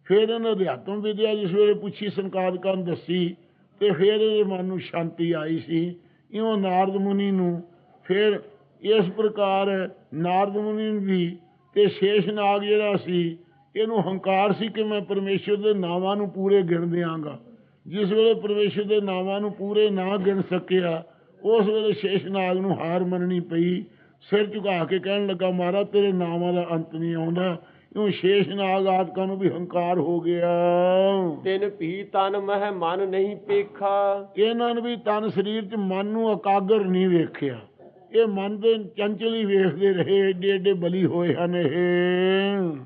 ਫਿਰ ਇਹਨਾਂ ਅਧਿਆਤਮ ਵਿਦਿਆ ਜਿਸ ਵੇਲੇ ਪੁੱਛੀ ਸੰਕਾਰ ਕਰਨ ਦੱਸੀ ਤੇ ਫਿਰ ਇਹਦੇ ਮਨ ਨੂੰ ਸ਼ਾਂਤੀ ਆਈ ਸੀ। ਇਉਂ ਨਾਰਦ ਮੁਨੀ ਨੂੰ ਫਿਰ ਇਸ ਪ੍ਰਕਾਰ ਨਾਰਦ ਮੁਨੀ ਵੀ ਤੇ ਸ਼ੇਸ਼ਨਾਗ ਜਿਹੜਾ ਸੀ, ਇਹਨੂੰ ਹੰਕਾਰ ਸੀ ਕਿ ਮੈਂ ਪਰਮੇਸ਼ਰ ਦੇ ਨਾਵਾਂ ਨੂੰ ਪੂਰੇ ਗਿਣ ਦਿਆਂਗਾ। ਜਿਸ ਵੇਲੇ ਪਰਮੇਸ਼ਰ ਦੇ ਨਾਵਾਂ ਨੂੰ ਪੂਰੇ ਨਾ ਗਿਣ ਸਕਿਆ, ਉਸ ਵੇਲੇ ਸ਼ੇਸ਼ਨਾਗ ਨੂੰ ਹਾਰ ਮੰਨਣੀ ਪਈ। ਸਿਰ ਝੁਕਾ ਕੇ ਕਹਿਣ ਲੱਗਾ, ਮਹਾਰਾਜ, ਤੇਰੇ ਨਾਵਾਂ ਦਾ ਅੰਤ ਨਹੀਂ ਆਉਂਦਾ। ਇਉਂ ਸ਼ੇਸ਼ਨਾਗ ਆਦਿਕਾਂ ਨੂੰ ਵੀ ਹੰਕਾਰ ਹੋ ਗਿਆ। ਤਿਨ ਭੀ ਤਨ ਮਹਿ ਮਨ ਨਹੀਂ ਪੇਖਾ। ਇਹਨਾਂ ਨੇ ਵੀ ਤਨ ਸਰੀਰ 'ਚ ਮਨ ਨੂੰ ਇਕਾਗਰ ਨਹੀਂ ਵੇਖਿਆ। ਇਹ ਮਨ ਦੇ ਚੰਚਲ ਹੀ ਵੇਖਦੇ ਰਹੇ ਏਡੇ ਏਡੇ ਬਲੀ ਹੋਏ ਹਨ ਇਹ।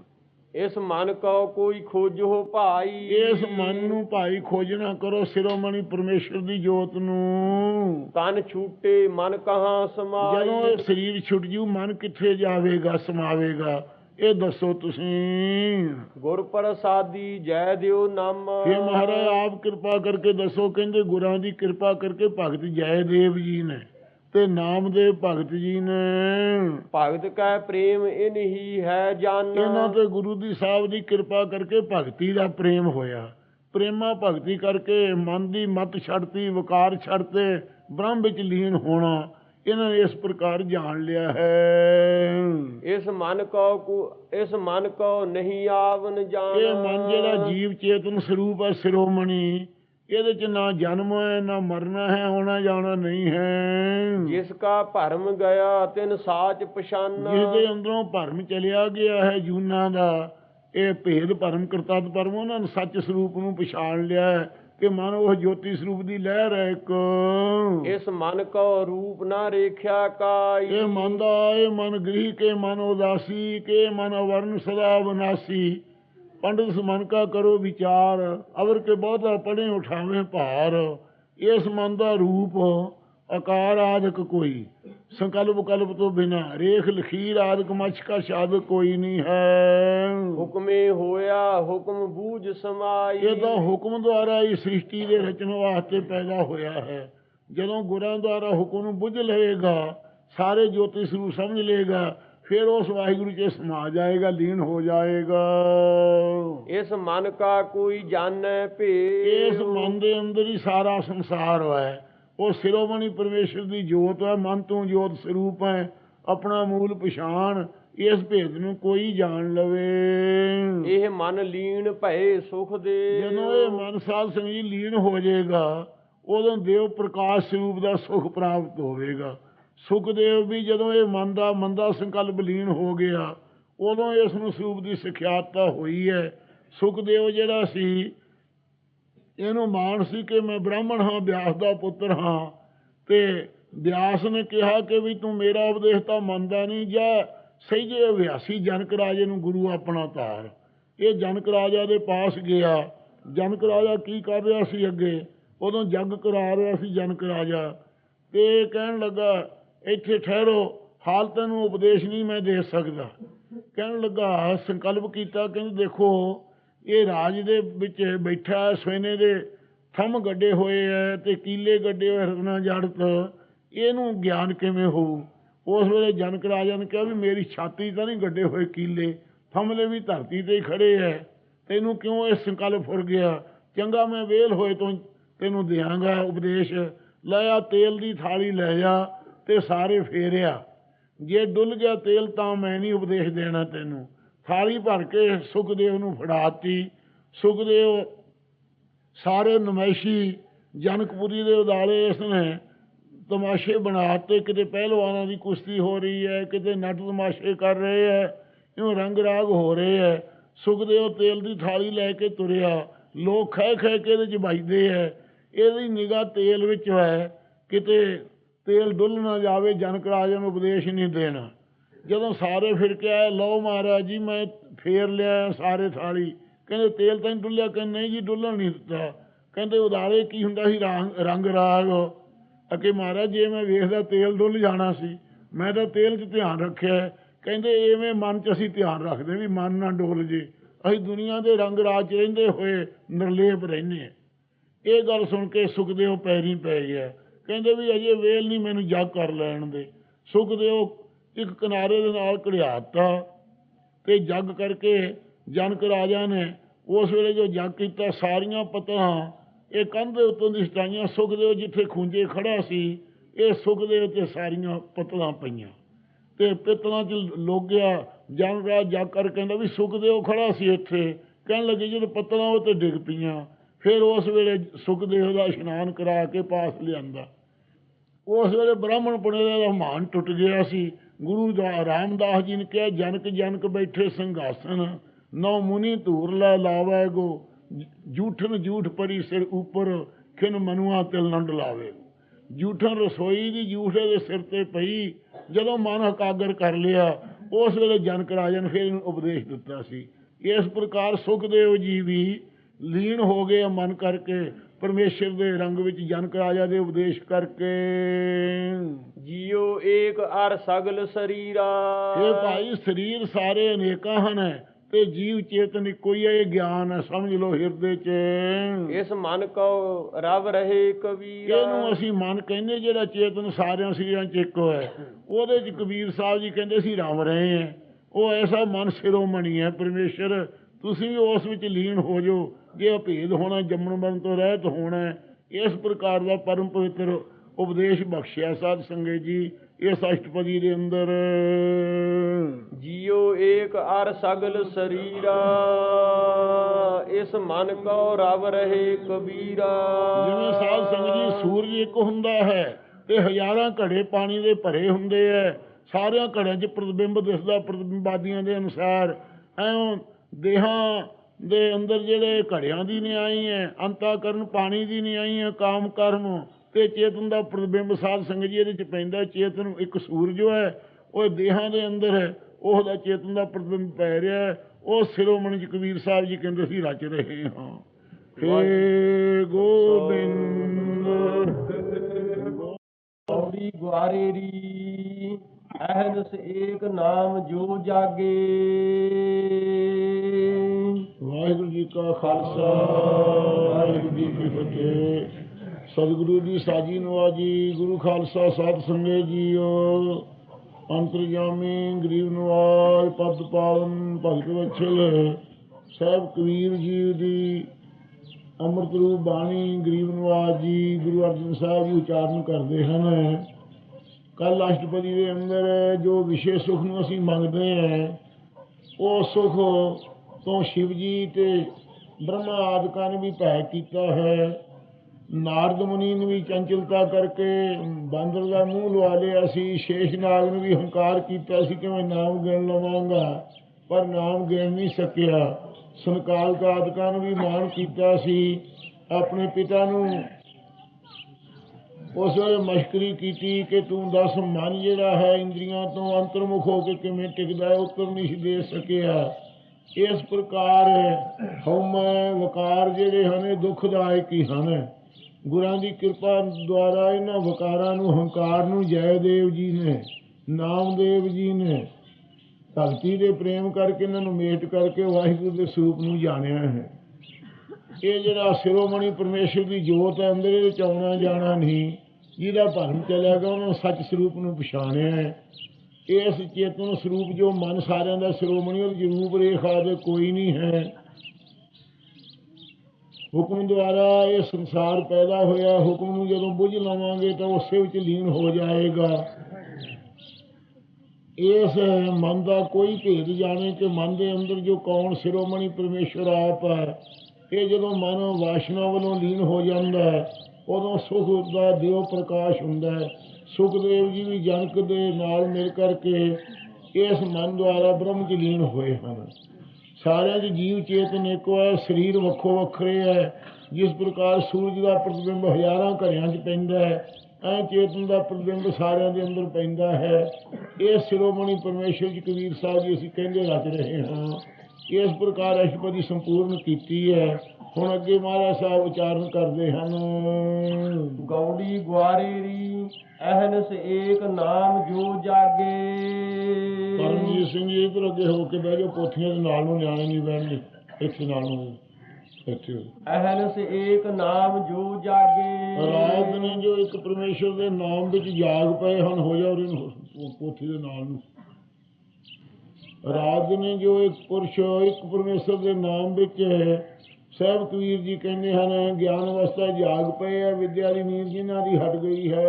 ਇਸ ਮਨ ਕੋ ਕੋਈ ਖੋਜੋ ਭਾਈ। ਇਸ ਮਨ ਨੂੰ ਭਾਈ ਖੋਜਣਾ ਕਰੋ ਸਿਰੋਮਣੀ ਪਰਮੇਸ਼ਰ ਦੀ ਜੋਤ ਨੂੰ। ਤਨ ਛੂਟੇ ਮਨ ਕਹਾਂ ਸਮਾਈ। ਜਦੋਂ ਇਹ ਸਰੀਰ ਛੁੱਟ ਜੂ ਮਨ ਕਿੱਥੇ ਜਾਵੇਗਾ ਸਮਾਵੇਗਾ? ਇਹ ਦੱਸੋ ਤੁਸੀਂ। ਗੁਰ ਪ੍ਰਸਾਦੀ ਜੈ ਦਿਓ ਨਾਮ। ਇਹ ਮਹਾਰਾਜ ਆਪ ਕਿਰਪਾ ਕਰਕੇ ਦੱਸੋ ਕਹਿੰਦੇ ਗੁਰਾਂ ਦੀ ਕਿਰਪਾ ਕਰਕੇ ਭਗਤ ਜੈਦੇਵ ਜੀ ਨੇ ਤੇ ਨਾਮਦੇਵ ਭਗਤ ਜੀ ਨੇ। ਭਗਤ ਕੈ ਪ੍ਰੇਮ ਇਨ ਹੀ ਹੈ ਜਨ। ਇਹਨਾਂ ਤੇ ਗੁਰੂ ਦੀ ਸਾਹਿਬ ਦੀ ਕਿਰਪਾ ਕਰਕੇ ਭਗਤੀ ਦਾ ਪ੍ਰੇਮ ਹੋਇਆ। ਪ੍ਰੇਮਾ ਭਗਤੀ ਕਰਕੇ ਮਨ ਦੀ ਮਤ ਛੱਡਤੀ ਵਿਕਾਰ ਛੱਡਤੇ ਬ੍ਰਹਮ ਵਿੱਚ ਲੀਨ ਹੋਣਾ। ਇਹਨਾਂ ਨੇ ਇਸ ਪ੍ਰਕਾਰ ਜਾਣ ਲਿਆ ਹੈ। ਇਸ ਮਨ ਕੋ ਕੁ- ਇਸ ਮਨ ਕੋ ਨਹੀਂ ਆਵਨ ਜਾਣ। ਇਹ ਮਨ ਜਿਹੜਾ ਜੀਵ ਚੇਤਨ ਸਰੂਪ ਹੈ ਸਿਰੋਮਣੀ ਇਹਦੇ ਚ ਨਾ ਜਨਮ ਹੈ ਨਾ ਮਰਨਾ ਹੈ ਆਉਣਾ ਜਾਣਾ ਨਹੀਂ ਹੈ। ਜਿਸ ਕਾ ਭਰਮ ਗਿਆ ਤਿਨ ਸਾਚ ਪਛਾਨਾ। ਜਿਹਦੇ ਅੰਦਰੋਂ ਭਰਮ ਚਲਿਆ ਗਿਆ ਹੈ ਜੂਨਾ ਦਾ ਇਹ ਭੇਦ ਭਰਮ ਕਰਤੱਤ ਭਰਮ ਉਹਨਾਂ ਨੇ ਸੱਚ ਸਰੂਪ ਨੂੰ ਪਛਾਣ ਲਿਆ ਹੈ। ਕਿ ਮਨ ਉਹ ਜੋਤੀ ਸਰੂਪ ਦੀ ਲਹਿਰ ਹੈ ਇੱਕ। ਇਸ ਮਨ ਕੋ ਰੂਪ ਨਾ ਰੇਖਿਆ ਕਾਈ। ਇਹ ਮਨ ਦਾ ਇਹ ਮਨ ਗ੍ਰਹਿ ਕੇ ਮਨ ਉਦਾਸੀ ਕੇ ਮਨ ਅਵਰਨ ਸਦਾ ਵਿਨਾਸੀ ਪੰਡਿਤ ਮਨ ਕਾ ਕਰੋ ਵਿਚਾਰ ਅਵਰ ਕੇ ਬਹੁਤਾ ਪੜੇ ਉਠਾਵੇਂ ਭਾਰ। ਇਸ ਮਨ ਦਾ ਰੂਪ ਆਕਾਰ ਆਦਿਕ ਕੋਈ ਸੰਕਲਪ ਕਲਪ ਤੋਂ ਬਿਨਾ ਰੇਖ ਲਖੀਰ ਆਦਿਕ ਮਛ ਕਾ ਸ਼ਾਦ ਕੋਈ ਨਹੀਂ ਹੈ। ਹੁਕਮੇ ਹੋਇਆ ਹੁਕਮ ਬੂਝ ਸਮਾਈ। ਇਹ ਤਾਂ ਹੁਕਮ ਦੁਆਰਾ ਹੀ ਸ੍ਰਿਸ਼ਟੀ ਦੇ ਰਚਨ ਵਾਸਤੇ ਪੈਦਾ ਹੋਇਆ ਹੈ। ਜਦੋਂ ਗੁਰਾਂ ਦੁਆਰਾ ਹੁਕਮ ਨੂੰ ਬੁੱਝ ਲਏਗਾ ਸਾਰੇ ਜੋਤੀ ਸਰੂਪ ਸਮਝ ਲਏਗਾ ਫਿਰ ਉਸ ਵਾਹਿਗੁਰੂ 'ਚ ਸਮਾ ਜਾਏਗਾ ਲੀਨ ਹੋ ਜਾਏਗਾ। ਇਸ ਮਨ ਕਾ ਕੋਈ ਜਾਣੈ ਭੇ ਇਸ ਮਨ ਦੇ ਅੰਦਰ ਹੀ ਸਾਰਾ ਸੰਸਾਰ ਹੈ। ਉਹ ਸਿਰੋਮਣੀ ਪਰਮੇਸ਼ਰ ਦੀ ਜੋਤ ਹੈ ਮਨ ਤੋਂ ਜੋਤ ਸਰੂਪ ਹੈ ਆਪਣਾ ਮੂਲ ਪਛਾਣ ਇਸ ਭੇਦ ਨੂੰ ਕੋਈ ਜਾਣ ਲਵੇ। ਇਹ ਮਨ ਲੀਨ ਭਏ ਸੁਖ ਦੇ। ਜਦੋਂ ਇਹ ਮਨ ਸਾਧ ਸੰਗ ਜੀ ਲੀਨ ਹੋ ਜਾਏਗਾ ਉਦੋਂ ਦੇਵ ਪ੍ਰਕਾਸ਼ ਸਰੂਪ ਦਾ ਸੁਖ ਪ੍ਰਾਪਤ ਹੋਵੇਗਾ। ਸੁਖਦੇਵ ਵੀ ਜਦੋਂ ਇਹ ਮਨ ਦਾ ਮੰਦਾ ਸੰਕਲਪ ਲੀਨ ਹੋ ਗਿਆ ਉਦੋਂ ਇਸ ਨੂੰ ਸਰੂਪ ਦੀ ਸਿਖਿਆਤਤਾ ਹੋਈ ਹੈ। ਸੁਖਦੇਵ ਜਿਹੜਾ ਸੀ ਇਹਨੂੰ ਮਾਣ ਸੀ ਕਿ ਮੈਂ ਬ੍ਰਾਹਮਣ ਹਾਂ, ਬਿਆਸ ਦਾ ਪੁੱਤਰ ਹਾਂ। ਤੇ ਬਿਆਸ ਨੇ ਕਿਹਾ ਕਿ ਵੀ ਤੂੰ ਮੇਰਾ ਉਪਦੇਸ਼ ਤਾਂ ਮੰਨਦਾ ਨਹੀਂ, ਜਾਂ ਸਹੀਜੇ ਅਭਿਆਸੀ ਜਨਕ ਰਾਜੇ ਨੂੰ ਗੁਰੂ ਆਪਣਾ ਤਾਰ ਇਹ ਜਨਕ ਰਾਜਾ ਦੇ ਪਾਸ ਗਿਆ। ਜਨਕ ਰਾਜਾ ਕੀ ਕਰ ਰਿਹਾ ਸੀ ਅੱਗੇ? ਉਦੋਂ ਜੱਗ ਕਰਾ ਰਿਹਾ ਸੀ ਜਨਕ ਰਾਜਾ। ਤੇ ਕਹਿਣ ਲੱਗਾ, ਇੱਥੇ ਠਹਿਰੋ, ਹਾਲ ਤੈਨੂੰ ਉਪਦੇਸ਼ ਨਹੀਂ ਮੈਂ ਦੇ ਸਕਦਾ। ਕਹਿਣ ਲੱਗਾ, ਸੰਕਲਪ ਕੀਤਾ, ਕਹਿੰਦੇ, ਦੇਖੋ ਇਹ ਰਾਜ ਦੇ ਵਿੱਚ ਬੈਠਾ ਹੈ, ਸੋਨੇ ਦੇ ਥੰਮ ਗੱਡੇ ਹੋਏ ਹੈ ਅਤੇ ਕੀਲੇ ਗੱਡੇ ਹੋਏ ਰਤਨਾ ਜੜਤ ਇਹਨੂੰ ਗਿਆਨ ਕਿਵੇਂ ਹੋਊ? ਉਸ ਵੇਲੇ ਜਨਕ ਰਾਜਾ ਨੇ ਕਿਹਾ ਵੀ ਮੇਰੀ ਛਾਤੀ ਤਾਂ ਨਹੀਂ ਗੱਡੇ ਹੋਏ ਕੀਲੇ ਥੰਮਲੇ ਵੀ ਧਰਤੀ ਤੇ ਹੀ ਖੜੇ ਐ ਤੈਨੂੰ ਕਿਉਂ ਇਹ ਸੰਕਲਪ ਫੁਰ ਗਿਆ? ਚੰਗਾ ਮੈਂ ਵੇਲ ਹੋਏ ਤੋਂ ਤੈਨੂੰ ਦਿਆਂਗਾ ਉਪਦੇਸ਼। ਲੈ ਆ ਤੇਲ ਦੀ ਥਾਲੀ ਲੈ ਜਾ ਤੇ ਸਾਰੇ ਫੇਰਿਆ। ਜੇ ਡੁੱਲ ਗਿਆ ਤੇਲ ਤਾਂ ਮੈਂ ਨਹੀਂ ਉਪਦੇਸ਼ ਦੇਣਾ ਤੈਨੂੰ। ਥਾਲੀ ਭਰ ਕੇ ਸੁਖਦੇਵ ਨੂੰ ਫੜਾਤੀ। ਸੁਖਦੇਵ ਸਾਰੇ ਨਮੈਸ਼ੀ ਜਨਕਪੁਰੀ ਦੇ ਉਦਾਲੇ ਇਸਨੇ ਤਮਾਸ਼ੇ ਬਣਾਤੇ। ਕਿਤੇ ਪਹਿਲਵਾਨਾਂ ਦੀ ਕੁਸ਼ਤੀ ਹੋ ਰਹੀ ਹੈ, ਕਿਤੇ ਨੱਟ ਤਮਾਸ਼ੇ ਕਰ ਰਹੇ ਹੈ, ਇਉਂ ਰੰਗ ਰਾਗ ਹੋ ਰਹੇ ਹੈ। ਸੁਖਦੇਵ ਤੇਲ ਦੀ ਥਾਲੀ ਲੈ ਕੇ ਤੁਰਿਆ। ਲੋਕ ਖਹਿ ਖਹਿ ਕੇ ਇਹਦੇ ਚ ਵੱਜਦੇ ਹੈ। ਇਹਦੀ ਨਿਗਾਹ ਤੇਲ ਵਿੱਚ ਹੈ। ਕਿਤੇ ਤੇਲ ਡੁੱਲ ਨਾ ਜਾਵੇ, ਜਨਕ ਰਾਜਾ ਨੂੰ ਉਪਦੇਸ਼ ਨਹੀਂ ਦੇਣਾ। ਜਦੋਂ ਸਾਰੇ ਫਿਰ ਕੇ ਆਏ ਲਓ ਮਹਾਰਾਜ ਜੀ, ਮੈਂ ਫੇਰ ਲਿਆ ਸਾਰੇ ਥਾਲੀ। ਕਹਿੰਦੇ, ਤੇਲ ਤਾਂ ਨਹੀਂ ਡੁੱਲਿਆ? ਕਹਿੰਦੇ, ਨਹੀਂ ਜੀ, ਡੁੱਲਣ ਨਹੀਂ ਦਿੱਤਾ। ਕਹਿੰਦੇ, ਉਦਾਰੇ ਕੀ ਹੁੰਦਾ ਸੀ? ਰੰਗ ਰੰਗ ਰਾਗ। ਅਕੇ ਮਹਾਰਾਜ ਜੇ ਮੈਂ ਵੇਖਦਾ, ਤੇਲ ਡੁੱਲ ਜਾਣਾ ਸੀ। ਮੈਂ ਤਾਂ ਤੇਲ 'ਚ ਧਿਆਨ ਰੱਖਿਆ। ਕਹਿੰਦੇ, ਐਵੇਂ ਮਨ 'ਚ ਅਸੀਂ ਧਿਆਨ ਰੱਖਦੇ ਵੀ ਮਨ ਨਾ ਡੋਲ ਜੇ। ਅਸੀਂ ਦੁਨੀਆ ਦੇ ਰੰਗ ਰਾਜ 'ਚ ਰਹਿੰਦੇ ਹੋਏ ਨਿਰਲੇਪ ਰਹਿੰਦੇ ਹਾਂ। ਇਹ ਗੱਲ ਸੁਣ ਕੇ ਸੁਖਦੇਵ ਪੈਰੀ ਪੈ ਗਿਆ। ਕਹਿੰਦੇ ਵੀ ਅਜੇ ਵੇਲ ਨਹੀਂ ਮੈਨੂੰ ਜੱਗ ਕਰ ਲੈਣ ਦੇ। ਸੁਖਦੇਵ ਇੱਕ ਕਿਨਾਰੇ ਦੇ ਨਾਲ ਘੜਿਆਤਾ ਤੇ ਜੱਗ ਕਰਕੇ ਜਨਕ ਰਾਜਾ ਨੇ ਉਸ ਵੇਲੇ ਜੋ ਜੱਗ ਕੀਤਾ, ਸਾਰੀਆਂ ਪਤਾਂ ਇਹ ਕੰਧ ਦੇ ਉੱਤੋਂ ਦੀ ਸਟਾਈਆਂ ਸੁਖਦੇਵ ਜਿੱਥੇ ਖੂੰਜੇ ਖੜਾ ਸੀ, ਇਹ ਸੁਖਦੇਵ ਤੇ ਸਾਰੀਆਂ ਪਤਲਾਂ ਪਈਆਂ। ਤੇ ਪਿੱਤਲਾਂ 'ਚ ਲੋਗਿਆ ਜਨਰਾਜ ਜਾ ਕਰ ਕਹਿੰਦਾ ਵੀ ਸੁਖਦੇਵ ਖੜਾ ਸੀ ਇੱਥੇ। ਕਹਿਣ ਲੱਗੇ ਜਦੋਂ ਪਤਲਾਂ ਉਹ ਤੇ ਡਿੱਗ ਪਈਆਂ, ਫਿਰ ਉਸ ਵੇਲੇ ਸੁਖਦੇਵ ਦਾ ਇਸ਼ਨਾਨ ਕਰਾ ਕੇ ਪਾਸ ਲਿਆਂਦਾ। ਉਸ ਵੇਲੇ ਬ੍ਰਾਹਮਣ ਪੁਣੇ ਦਾ ਮਾਨ ਟੁੱਟ ਗਿਆ ਸੀ। ਗੁਰੂ ਰਾਮਦਾਸ ਜੀ ਨੇ ਕਿਹਾ, ਜਨਕ ਜਨਕ ਬੈਠੇ ਸਿੰਘਾਸਨ ਨੌ ਮੁਨੀ ਧੂਰ ਲੈ ਲਾਵੇ ਗੋ, ਜੂਠਨ ਜੂਠ ਪਰੀ ਸਿਰ ਉੱਪਰ, ਖਿਨ ਮਨੁਆ ਤਿਲ ਨੰਡ ਲਾਵੇ ਜੂਠਨ ਰਸੋਈ ਦੀ ਜੂਠੇ ਦੇ ਸਿਰ ਤੇ ਪਈ, ਜਦੋਂ ਮਨ ਹਕਾਗਰ ਕਰ ਲਿਆ, ਉਸ ਵੇਲੇ ਜਨਕ ਰਾਜਾ ਨੇ ਫਿਰ ਇਹਨੂੰ ਉਪਦੇਸ਼ ਦਿੱਤਾ ਸੀ। ਇਸ ਪ੍ਰਕਾਰ ਸੁਖਦੇਵ ਜੀ ਵੀ ਲੀਨ ਹੋ ਗਏ ਮਨ ਕਰਕੇ ਪਰਮੇਸ਼ਰ ਦੇ ਰੰਗ ਵਿੱਚ ਜਨਕ ਰਾਜਾ ਦੇ ਉਪਦੇਸ਼ ਕਰਕੇ। ਜੀਉ ਏਕ ਅਰ ਸਗਲ ਸਰੀਰਾ। ਇਹ ਭਾਈ ਸਰੀਰ ਸਾਰੇ ਅਨੇਕਾਂ ਹਨ ਤੇ ਜੀਵ ਚੇਤਨ ਹੈ ਇਹ ਗਿਆਨ ਹੈ ਸਮਝ ਲਓ ਹਿਰਦੇ 'ਚ। ਇਸ ਮਨ ਕਉ ਰਵ ਰਹੇ ਕਬੀਰਾ। ਇਹਨੂੰ ਅਸੀਂ ਮਨ ਕਹਿੰਦੇ ਜਿਹੜਾ ਚੇਤਨ ਸਾਰਿਆਂ ਸਰੀਰਾਂ 'ਚ ਇੱਕੋ ਹੈ। ਉਹਦੇ 'ਚ ਕਬੀਰ ਸਾਹਿਬ ਜੀ ਕਹਿੰਦੇ ਸੀ ਰਮ ਰਹੇ ਹੈ। ਉਹ ਐਸਾ ਮਨ ਸਿਰੋਮਣੀ ਹੈ ਪਰਮੇਸ਼ਰ ਤੁਸੀਂ ਵੀ ਉਸ ਵਿੱਚ ਲੀਨ ਹੋ ਜਾਓ। ਜੇ ਅਭੇਦ ਹੋਣਾ ਜੰਮਣ ਮਰਨ ਤੋਂ ਰਹਿਤ ਹੋਣਾ। ਇਸ ਪ੍ਰਕਾਰ ਦਾ ਪਰਮ ਪਵਿੱਤਰ ਉਪਦੇਸ਼ ਬਖਸ਼ਿਆ ਸਾਧ ਸੰਗਤ ਜੀ ਇਸ ਅਸ਼ਟਪਦੀ ਦੇ ਅੰਦਰ ਜੀਉ ਏਕ ਅਰ ਸਗਲ ਸਰੀਰਾ ਇਸ ਮਨ ਕਉ ਰਵ ਰਹੇ ਕਬੀਰਾ ਜਿਵੇਂ ਸਾਧ ਸੰਗਤ ਜੀ ਸੂਰਜ ਇੱਕ ਹੁੰਦਾ ਹੈ ਤੇ ਹਜ਼ਾਰਾਂ ਘੜੇ ਪਾਣੀ ਦੇ ਭਰੇ ਹੁੰਦੇ ਐ ਸਾਰਿਆਂ ਘੜਿਆਂ 'ਚ ਪ੍ਰਤਿਬਿੰਬ ਦਿਸਦਾ ਪ੍ਰਤਿਬਿੰਬਾਦੀਆਂ ਦੇ ਅਨੁਸਾਰ ਐਂ ਦੇਹਾਂ ਦੇ ਅੰਦਰ ਜਿਹੜੇ ਘੜਿਆਂ ਦੀ ਨਿਆਈ ਹੈ, ਅੰਤਾਕਰਨ ਪਾਣੀ ਦੀ ਨਿਆਈ ਹੈ, ਕਾਮ ਕਰਮ, ਤੇ ਚੇਤਨ ਦਾ ਪ੍ਰਤਿਬਿੰਬ ਸਾਧ ਸੰਗਤ ਜੀ ਇਹਦੇ 'ਚ ਪੈਂਦਾ ਚੇਤਨ ਇੱਕ ਸੂਰ ਜੋ ਹੈ, ਉਹ ਦੇਹਾਂ ਦੇ ਅੰਦਰ ਹੈ, ਉਹਦਾ ਚੇਤਨ ਦਾ ਪ੍ਰਤਿਬਿੰਬ ਪੈ ਰਿਹਾ ਹੈ। ਉਹ ਸਿਰੋਮਣ ਜੀ ਕਬੀਰ ਸਾਹਿਬ ਜੀ ਕਹਿੰਦੇ ਸੀ ਰਚ ਰਹੇ ਹਾਂ। ਹੇ ਗੋਬਿੰਦ। ਗੁਆਰੇ ਗੁਆਰੇਰੀ ਅਹਨਸ ਏਕ ਨਾਮ ਜੋ ਜਾਗੇ। ਵਾਹਿਗੁਰੂ ਜੀ ਕਾ ਖਾਲਸਾ, ਵਾਹਿਗੁਰੂ ਜੀ ਕੀ ਫਤਿਹ। ਸਤਿਗੁਰੂ ਜੀ ਸਾਜੀ ਨਵਾਜੀ ਗੁਰੂ ਖਾਲਸਾ ਸਾਧ ਸੰਗਤ ਜੀਓ। ਅੰਤਰਜਾਮੀ ਗਰੀਬ ਨਵਾਜ, ਪਦ ਪਾਵਨ, ਭਗਤ ਵਛਲ, ਸਾਹਿਬ ਕਬੀਰ ਜੀ ਦੀ ਅੰਮ੍ਰਿਤ ਰੂਪ ਬਾਣੀ ਗਰੀਬ ਨਵਾਜ ਜੀ, ਗੁਰੂ ਅਰਜਨ ਸਾਹਿਬ ਜੀ ਉਚਾਰਨ ਕਰਦੇ ਹਨ। ਕੱਲ ਅਸ਼ਟਪਦੀ ਦੇ ਅੰਦਰ ਜੋ ਵਿਸ਼ੇ ਸੁਖ ਨੂੰ ਅਸੀਂ ਮੰਗਦੇ ਹਾਂ, ਉਹ ਸੁਖ ਤੋਂ ਸ਼ਿਵ ਜੀ ਤੇ ਬ੍ਰਹਮਾ ਆਦਿਕਾਂ ਨੇ ਵੀ ਭੈ ਕੀਤਾ ਹੈ। ਨਾਰਦ ਮੁਨੀ ਨੇ ਵੀ ਚੰਚਲਤਾ ਕਰਕੇ ਬਾਂਦਰ ਦਾ ਮੂੰਹ ਲਵਾ ਲਿਆ ਸੀ। ਸ਼ੇਸ਼ਨਾਗ ਨੇ ਵੀ ਹੰਕਾਰ ਕੀਤਾ ਸੀ ਕਿ ਮੈਂ ਨਾਮ ਗਿਣ ਲਵਾਂਗਾ, ਪਰ ਨਾਮ ਗਿਣ ਨਹੀਂ ਸਕਿਆ। ਸੰਕਾਲ ਆਦਿਕਾਂ ਨੇ ਵੀ ਮਾਣ ਕੀਤਾ ਸੀ। ਆਪਣੇ ਪਿਤਾ ਨੂੰ ਉਸ ਵੇਲੇ ਮਸ਼ਕਰੀ ਕੀਤੀ ਕਿ ਤੂੰ ਦੱਸ ਮਨ ਜਿਹੜਾ ਹੈ ਇੰਦਰੀਆਂ ਤੋਂ ਅੰਤਰਮੁਖ ਹੋ ਕੇ ਕਿਵੇਂ ਟਿਕਦਾ ਹੈ ਉੱਤਰ ਨਹੀਂ ਸੀ ਦੇ ਸਕਿਆ। ਇਸ ਪ੍ਰਕਾਰ ਹਉਮੈ ਵਕਾਰ ਜਿਹੜੇ ਹਨ, ਇਹ ਦੁਖਦਾਇਕ ਹੀ ਹਨ। ਗੁਰਾਂ ਦੀ ਕਿਰਪਾ ਦੁਆਰਾ ਇਹਨਾਂ ਵਕਾਰਾਂ ਨੂੰ, ਹੰਕਾਰ ਨੂੰ ਜੈਦੇਵ ਜੀ ਨੇ, ਨਾਮਦੇਵ ਜੀ ਨੇ ਭਗਤੀ ਦੇ ਪ੍ਰੇਮ ਕਰਕੇ ਇਹਨਾਂ ਨੂੰ ਮੇਟ ਕਰਕੇ ਵਾਹਿਗੁਰੂ ਦੇ ਸਰੂਪ ਨੂੰ ਜਾਣਿਆ ਹੈ। ਇਹ ਜਿਹੜਾ ਸਿਰੋਮਣੀ ਪਰਮੇਸ਼ਰ ਦੀ ਜੋਤ ਹੈ, ਅੰਦਰ ਇਹਦੇ ਆਉਣਾ ਜਾਣਾ ਨਹੀਂ। ਜਿਹਦਾ ਭਰਮ ਚਲਿਆ ਗਿਆ, ਉਹਨੂੰ ਸੱਚ ਸਰੂਪ ਨੂੰ ਪਛਾਣਿਆ ਹੈ। ਇਸ ਚੇਤਨ ਸਰੂਪ ਜੋ ਮਨ ਸਾਰਿਆਂ ਦਾ ਸਿਰੋਮਣੀ ਉਹ ਰੂਪ ਰੇਖਾ ਦੇ ਕੋਈ ਨਹੀਂ ਹੈ। ਹੁਕਮ ਦੁਆਰਾ ਇਹ ਸੰਸਾਰ ਪੈਦਾ ਹੋਇਆ। ਹੁਕਮ ਨੂੰ ਜਦੋਂ ਬੁੱਝ ਲਵਾਂਗੇ ਤਾਂ ਉਸੇ ਵਿੱਚ ਲੀਨ ਹੋ ਜਾਏਗਾ। ਇਸ ਮਨ ਦਾ ਕੋਈ ਭੇਦ ਜਾਣੇ ਕਿ ਮਨ ਦੇ ਅੰਦਰ ਜੋ ਕੌਣ ਸਿਰੋਮਣੀ ਪਰਮੇਸ਼ਰ ਆਪ ਹੈ, ਇਹ ਜਦੋਂ ਮਨ ਵਾਸ਼ਨਾ ਵੱਲੋਂ ਲੀਨ ਹੋ ਜਾਂਦਾ ਹੈ ਉਦੋਂ ਸੁਖ ਦਾ ਦਿਓ ਪ੍ਰਕਾਸ਼ ਹੁੰਦਾ ਹੈ। ਸੁਖਦੇਵ ਜੀ ਵੀ ਜਨਕ ਦੇ ਨਾਲ ਮਿਲ ਕਰਕੇ ਇਸ ਮਨ ਦੁਆਰਾ ਬ੍ਰਹਮ ਚ ਲੀਨ ਹੋਏ ਹਨ। ਸਾਰਿਆਂ ਦੇ ਜੀਵ ਚੇਤਨ ਇੱਕੋ ਹੈ, ਸਰੀਰ ਵੱਖੋ ਵੱਖਰੇ ਹੈ, ਜਿਸ ਪ੍ਰਕਾਰ ਸੂਰਜ ਦਾ ਪ੍ਰਤਿਬਿੰਬ ਹਜ਼ਾਰਾਂ ਘਰਿਆਂ 'ਚ ਪੈਂਦਾ ਹੈ, ਐ ਚੇਤਨ ਦਾ ਪ੍ਰਤਿਬਿੰਬ ਸਾਰਿਆਂ ਦੇ ਅੰਦਰ ਪੈਂਦਾ ਹੈ। ਇਹ ਸਿਰੋਮਣੀ ਪਰਮੇਸ਼ਰ ਜੀ ਕਬੀਰ ਸਾਹਿਬ ਜੀ ਅਸੀਂ ਕਹਿੰਦੇ ਰਚ ਰਹੇ ਹਾਂ। ਇਸ ਪ੍ਰਕਾਰ ਅਸ਼ਟਪਦੀ ਸੰਪੂਰਨ ਕੀਤੀ ਹੈ। ਹੁਣ ਅੱਗੇ ਮਹਾਰਾਜ ਸਾਹਿਬ ਉਚਾਰਨ ਕਰਦੇ ਹਨ। ਗੌੜੀ ਗੁਆਰੇਰੀ ਅਹਨਸ ਏਕ ਨਾਮ ਜੋ ਜਾਗੇ। ਪਰਮਜੀਤ ਸਿੰਘ ਜੀ ਇਧਰ ਅੱਗੇ ਹੋ ਕੇ ਬਹਿ ਜਾਓ ਪੋਥੀਆਂ ਦੇ ਨਾਲ ਨੂੰ ਨਿਆਣੇ ਨਹੀਂ ਬਹਿਣਗੇ ਇੱਥੇ ਨਾਲ ਨੂੰ। ਅਹਨਸ ਏਕ ਨਾਮ ਜੋ ਜਾਗੇ। ਰਾਤ ਨੇ ਜੋ ਇੱਕ ਪਰਮੇਸ਼ਰ ਦੇ ਨਾਮ ਵਿੱਚ ਜਾਗ ਪਏ ਹਨ ਹੋ ਜਾ ਉਹਨਾਂ ਨੂੰ ਪੋਥੀ ਦੇ ਨਾਲ ਨੂੰ। ਰਾਤ ਨੇ ਜੋ ਇੱਕ ਪੁਰਸ਼ ਇੱਕ ਪਰਮੇਸ਼ਰ ਦੇ ਨਾਮ ਵਿੱਚ ਸਹਿਬ ਕਬੀਰ ਜੀ ਕਹਿੰਦੇ ਹਨ ਗਿਆਨ ਅਵਸਥਾ ਜਾਗ ਪਏ ਆ ਵਿਦਿਆ ਦੀ ਨੀਂਦ ਜਿਨ੍ਹਾਂ ਦੀ ਹਟ ਗਈ ਹੈ।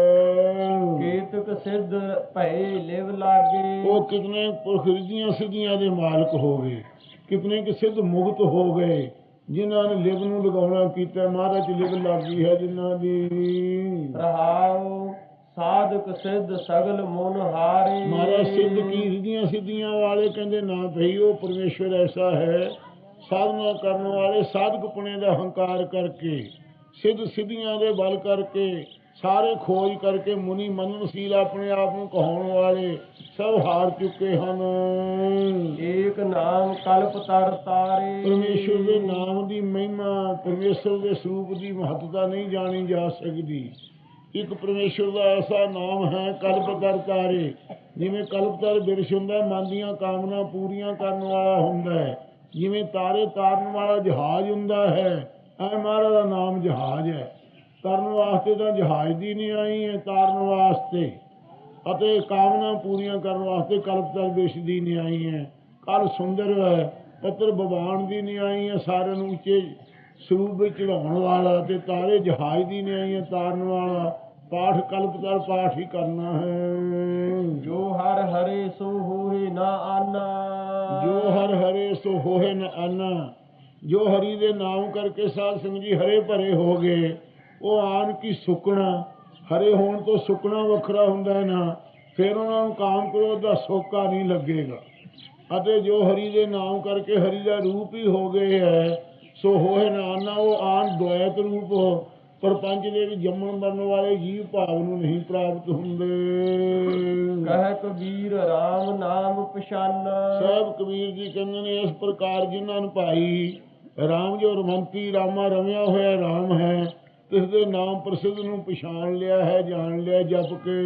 ਕੇਤਕ ਸਿੱਧ ਭਏ ਲਿਵ ਲਾਗੇ। ਉਹ ਕਿਤਨੇ ਪੁਰਖ ਰਿੱਧੀਆਂ ਸਿੱਧੀਆਂ ਦੇ ਮਾਲਕ ਹੋ ਗਏ ਕਿਤਨੇ ਕਿ ਸਿੱਧ ਮੁਕਤ ਹੋ ਗਏ ਜਿਨ੍ਹਾਂ ਨੇ ਲਿਵ ਨੂੰ ਲਗਾਉਣਾ ਕੀਤਾ ਮਹਾਰਾਜ ਲਿਵ ਲੱਗੀ ਹੈ ਜਿਨ੍ਹਾਂ ਦੀ। ਰਹਾਉ ਸਾਧਕ ਸਿੱਧ ਸਗਲ ਮਨ ਹਾਰੇ। ਮਹਾਰਾਜ ਸਿੱਧ ਕੀ ਰਿੱਧੀਆਂ ਸਿੱਧੀਆਂ ਵਾਲੇ ਕਹਿੰਦੇ ਨਾ ਭਈ ਉਹ ਪਰਮੇਸ਼ਵਰ ਐਸਾ ਹੈ ਸਾਧਨਾ ਕਰਨ ਵਾਲੇ ਸਾਧਕ ਪੁਣੇ ਦਾ ਹੰਕਾਰ ਕਰਕੇ ਸਿੱਧ ਸਿੱਧੀਆਂ ਦੇ ਬਲ ਕਰਕੇ ਸਾਰੇ ਖੋਜ ਕਰਕੇ ਮੁਨੀ ਮੰਨਨਸ਼ੀਲ ਆਪਣੇ ਆਪ ਨੂੰ ਕਹਾਉਣ ਵਾਲੇ ਸਭ ਹਾਰ ਚੁੱਕੇ ਹਨ। ਏਕ ਨਾਮ ਕਲਪ ਤਰ ਤਾਰੇ। ਪਰਮੇਸ਼ਵਰ ਦੇ ਨਾਮ ਦੀ ਮਹਿਮਾ ਪਰਮੇਸ਼ਵਰ ਦੇ ਸਰੂਪ ਦੀ ਮਹੱਤਤਾ ਨਹੀਂ ਜਾਣੀ ਜਾ ਸਕਦੀ। ਇੱਕ ਪਰਮੇਸ਼ਵਰ ਦਾ ਐਸਾ ਨਾਮ ਹੈ ਕਲਪਤਰ ਤਾਰੇ ਜਿਵੇਂ ਕਲਪਤਰ ਬਿਰਸ਼ ਹੁੰਦਾ ਮਨ ਦੀਆਂ ਕਾਮਨਾ ਪੂਰੀਆਂ ਕਰਨ ਵਾਲਾ ਹੁੰਦਾ ਹੈ। ਜਿਵੇਂ ਤਾਰੇ ਤਾਰਨ ਵਾਲਾ ਜਹਾਜ਼ ਹੁੰਦਾ ਹੈ, ਐ ਮਹਾਰਾਜ ਦਾ ਨਾਮ ਜਹਾਜ਼ ਹੈ। ਤਰਨ ਵਾਸਤੇ ਤਾਂ ਜਹਾਜ਼ ਦੀ ਨਹੀਂ ਆਈ ਹੈ, ਤਾਰਨ ਵਾਸਤੇ। ਅਤੇ ਕਾਮਨਾ ਪੂਰੀਆਂ ਕਰਨ ਵਾਸਤੇ ਕਲਪਤਰ ਬਿਰਸ਼ ਦੀ ਨਹੀਂ ਆਈ ਹੈ। ਕਲ ਸੁੰਦਰ ਹੈ, ਪੱਤਰ ਭਗਵਾਨ ਦੀ ਨਹੀਂ ਆਈ ਹੈ, ਸਾਰਿਆਂ ਨੂੰ ਉੱਚੇ ਸਰੂਪ ਵਿੱਚ ਚੜਾਉਣ ਵਾਲਾ ਤੇ ਤਾਰੇ ਜਹਾਜ਼ ਦੀ ਨਹੀਂ ਆਈ ਹੈ, ਤਾਰਨ ਵਾਲਾ। ਪਾਠ ਕਲਪਤਰ ਪਾਠ ਹੀ ਕਰਨਾ ਹੈ। ਜੋ ਹਰ ਹਰੇ ਸੋ ਹੋਏ ਨਾ ਆਨਾ। ਜੋ ਹਰ ਹਰੇ ਸੋ ਹੋਏ ਨ ਆਨਾ। ਜੋ ਹਰੀ ਦੇ ਨਾਮ ਕਰਕੇ ਸਾਧ ਸੰਗ ਜੀ ਹਰੇ ਭਰੇ ਹੋ ਗਏ ਉਹ ਆਨ ਕੀ ਸੁੱਕਣਾ? ਹਰੇ ਹੋਣ ਤੋਂ ਸੁੱਕਣਾ ਵੱਖਰਾ ਹੁੰਦਾ ਹੈ ਨਾ। ਫਿਰ ਉਹਨਾਂ ਨੂੰ ਕਾਮ ਕ੍ਰੋਧ ਦਾ ਸੋਕਾ ਨਹੀਂ ਲੱਗੇਗਾ। ਅਤੇ ਜੋ ਹਰੀ ਦੇ ਨਾਮ ਕਰਕੇ ਹਰੀ ਦਾ ਰੂਪ ਹੀ ਹੋ ਗਏ ਹੈ ਸੋ ਹੋਏ ਨਾ ਆਨਾ ਉਹ ਆਨ ਦੁਆਇਤ ਰੂਪ ਪਰਪੰਚ ਦੇ ਵਿੱਚ ਜੰਮਣ ਮਰਨ ਵਾਲੇ ਜੀਵ ਭਾਵ ਨੂੰ ਨਹੀਂ ਪ੍ਰਾਪਤ ਹੁੰਦੇ। ਕਹਿ ਕਬੀਰ RAM ਨਾਮ ਪਛਾਨਾ। ਸਾਹਿਬ ਕਬੀਰ ਜੀ ਕਹਿੰਦੇ ਨੇ ਇਸ ਪ੍ਰਕਾਰ ਜਿਨ੍ਹਾਂ ਨੂੰ ਭਾਈ ਰਾਮ ਜੋ ਰਮੰਤੀ ਰਾਮਾ ਰਮਿਆ ਹੋਇਆ ਰਾਮ ਹੈ ਇਸ ਦੇ ਨਾਮ ਪ੍ਰਸਿੱਧ ਨੂੰ ਪਛਾਣ ਲਿਆ ਹੈ ਜਾਣ ਲਿਆ ਜਪ ਕੇ।